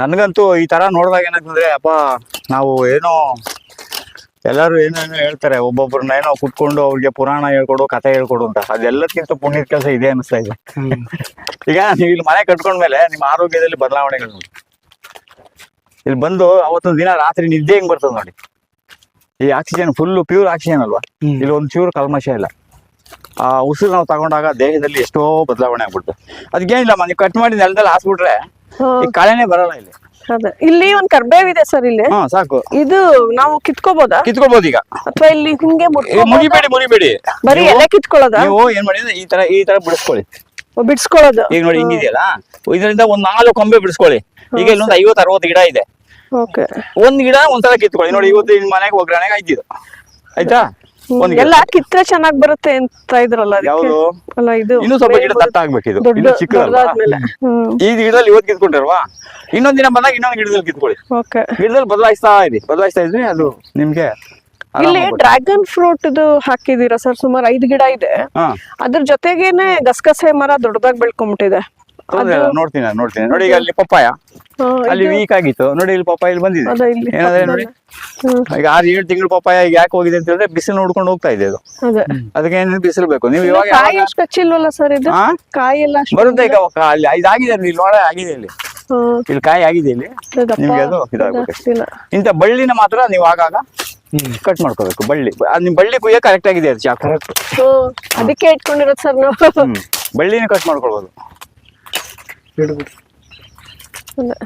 ನನಗಂತೂ ಈ ತರ ನೋಡಿದಾಗ ಏನಾಗ್ತದೆ ಅಪ್ಪ ನಾವು ಏನೋ ಎಲ್ಲರೂ ಏನೇನೋ ಹೇಳ್ತಾರೆ ಒಬ್ಬೊಬ್ರನ್ನ ಏನೋ ಕುತ್ಕೊಂಡು ಅವ್ರಿಗೆ ಪುರಾಣ ಹೇಳ್ಕೊಡು ಕತೆ ಹೇಳ್ಕೊಡು ಅಂತ. ಅದೆಲ್ಲದಕ್ಕಿಂತ ಪುಣ್ಯದ ಕೆಲಸ ಇದೆ ಅನಿಸ್ತಾ ಇದೆ. ಈಗ ನೀವು ಇಲ್ಲಿ ಮನೆ ಕಟ್ಕೊಂಡ್ಮೇಲೆ ನಿಮ್ಮ ಆರೋಗ್ಯದಲ್ಲಿ ಬದಲಾವಣೆಗಳು ನೋಡಿ. ಇಲ್ಲಿ ಬಂದು ಅವತ್ತೊಂದು ದಿನ ರಾತ್ರಿ ನಿದ್ದೆ ಹೆಂಗ್ ಬರ್ತದೆ ನೋಡಿ. ಈ ಆಕ್ಸಿಜನ್ ಫುಲ್ ಪ್ಯೂರ್ ಆಕ್ಸಿಜನ್ ಅಲ್ವಾ? ಇಲ್ಲಿ ಒಂದು ಚೂರು ಕಲ್ಮಶ ಇಲ್ಲ. ಆ ಉಸಿರು ನಾವು ತಗೊಂಡಾಗ ದೇಹದಲ್ಲಿ ಎಷ್ಟೋ ಬದಲಾವಣೆ ಆಗ್ಬಿಡ್ತು. ಅದಕ್ಕೇನಿಲ್ಲಮ್ಮ ಮನೆ ಕಟ್ ಮಾಡಿ ನೆಲದಲ್ಲಿ ಹಾಸ್ಬಿಟ್ರೆ ಕಾಳೆನೆ ಈ ಕಾಳೆನೇ ಬರಲ್ಲ ಇಲ್ಲಿ. ಅದೇ ಇಲ್ಲಿ ಒಂದ್ ಕರ್ಬೇವಿದೆ ಸರ್ ಇಲ್ಲಿ. ಹಾ ಸಾಕು. ಇದು ನಾವು ಕಿತ್ಕೋಬೋದಾ? ಕಿತ್ಕೋಬಹುದು ಈಗ ಅಥವಾ ಇಲ್ಲಿ ಹಿಂಗೆ ಮುಗಿಬೇಡಿ ಮುಗಿಬೇಡಿ. ಮುರಿಬೇಡಿ ಮುರಿಬೇಡಿ ಬರೀ ಎಲೆ ಕಿತ್ಕೊಳ್ಳೋದಾ? ನೀವು ಏನ್ ಮಾಡಿ ಅಂದ್ರೆ ಈ ತರ ಈ ತರ ಬಿಡಿಸ್ಕೊಳ್ಳಿ. ಓ, ಬಿಡ್ಸ್ಕೊಳ್ಳೋದು. ಈಗ ನೋಡಿ ಹಿಂಗಿದೆಯಲ್ಲ? ಇದರಿಂದ ಒಂದ್ ನಾಲ್ಕು ಕೊಂಬೆ ಬಿಡಿಸ್ಕೊಳ್ಳಿ. ಈಗ ಇಲ್ಲೊಂದು ಐವತ್ ಅರವತ್ ಗಿಡ ಇದೆ. ಓಕೆ. ಒಂದ್ ಗಿಡ ಒಂದ್ಸಲ ಕಿತ್ಕೊಳ್ಳಿ. ನೋಡಿ ಇವತ್ತು ನಿಮ್ ಮನೆಗೆ ಒಗ್ಗರಣೆಗೆ ಆಯ್ತಿದ್ರು ಆಯ್ತಾ? ಎಲ್ಲ ಕಿತ್ರೆ ಚೆನ್ನಾಗ್ ಬರುತ್ತೆ ಅಂತ ಇದ್ರಲ್ಲ ಯಾವ್ದು? ಅಲ್ಲ ಇದು ಇನ್ನು ಸ್ವಲ್ಪ ಗಿಡ ದಟ್ಟ ಆಗ್ಬೇಕಿದು ದೊಡ್ಡ ಇನ್ನು ಚಿಕ್ಕದಲ್ವಾ? ಈ ಗಿಡದಲ್ಲಿ ಇವತ್ತು ಕಿತ್ಕೊಂಡ್ರಲ್ವಾ ಇನ್ನೊಂದ್ ದಿನ ಬಂದಾಗ ಇನ್ನೊಂದ್ ಗಿಡದಲ್ಲಿ ಕಿತ್ಕೊಳ್ಳಿ ಓಕೆ. ಗಿಡದಲ್ಲಿ ಬದಲಾಯಿಸ್ತಾ ಇರಿ. ಬದಲಾಯಿಸ್ತಾ ಇದ್ರಿ ಅದು ನಿಮ್ಗೆ ಇಲ್ಲಿ ಡ್ರ್ಯಾಗನ್ ಫ್ರೂಟ್ ಇದು ಹಾಕಿದೀರಾ ಸರ್? ಸುಮಾರು ಐದು ಗಿಡ ಇದೆ. ಅದ್ರ ಜೊತೆಗೇನೆ ಗಸಗಸೆ ಮರ ದೊಡ್ಡದಾಗಿ ಇಲ್ಲ, ನೋಡ್ತೀನಿ ನಾನು ನೋಡ್ತೀನಿ. ನೋಡಿ ಈಗ ಅಲ್ಲಿ ಪಪ್ಪಾಯ. ಅಲ್ಲಿ ವೀಕ್ ಆಗಿತ್ತು. ನೋಡಿ ಇಲ್ಲಿ ಪಪ್ಪಾಯ ಇಲ್ಲಿ ಬಂದಿದೆ. ಅದ ಇಲ್ಲಿ ಏನಾದ್ರೆ ನೋಡಿ. ಈಗ ಆರು ಏಳು ತಿಂಗಳು ಪಪ್ಪಾಯ ಈಗ ಯಾಕೆ ಹೋಗಿದೆ ಅಂತ ಹೇಳಿದ್ರೆ ಬಿಸಿಲು ನೋಡ್ಕೊಂಡು ಹೋಗ್ತಾ ಇದೆ ಅದು. ಅದೇ. ಅದಕ್ಕೆ ಏನು ಬಿಸಿಲು ಬೇಕು. ನೀವು ಇವಾಗ ಕಾಯಿ ಅಷ್ಟು ಹಚ್ಚಿಲ್ವಲ್ಲ ಸರ್ ಇದು? ಹಾ ಕಾಯಿ ಎಲ್ಲ ಅಷ್ಟು ಬರುತ್ತೆ ಈಗ ಅಲ್ಲಿ ಅಲ್ಲಿ ಇದಾಗಿದೆ ಇಲ್ಲಿ ನೋಡ ಆಗಿದೆ ಇಲ್ಲಿ. ಹ್ಮ್, ಇಲ್ಲಿ ಕಾಯಿ ಆಗಿದೆ ಇಲ್ಲಿ. ಇದಪ್ಪ, ನಿಮ್ಗೆ ಅದು ಇದಾಗ್ಬೇಕು ಇಂತ ಇಂಥ ಬಳ್ಳಿನ ಮಾತ್ರ ನೀವು ಆಗಾಗ ಕಟ್ ಮಾಡ್ಕೋಬೇಕು ಬಳ್ಳಿ. ಅದು ನಿಮ್ ಬಳ್ಳಿ ಕುಯ್ಯ ಕರೆಕ್ಟ್ ಆಗಿದೆ ಅದು ಚಾಕು. ಹ್ಮ್, ಅದಕ್ಕೆ ಇಟ್ಕೊಂಡಿರೋದು ಸರ್ ನಾವು. ಹ್ಮ್. ಬಳ್ಳಿನ ಕಟ್ ಮಾಡ್ಕೊಳ್ಬೋದು. ಹಿಡ್ಬಿಟ್ಟು ಅದೇ.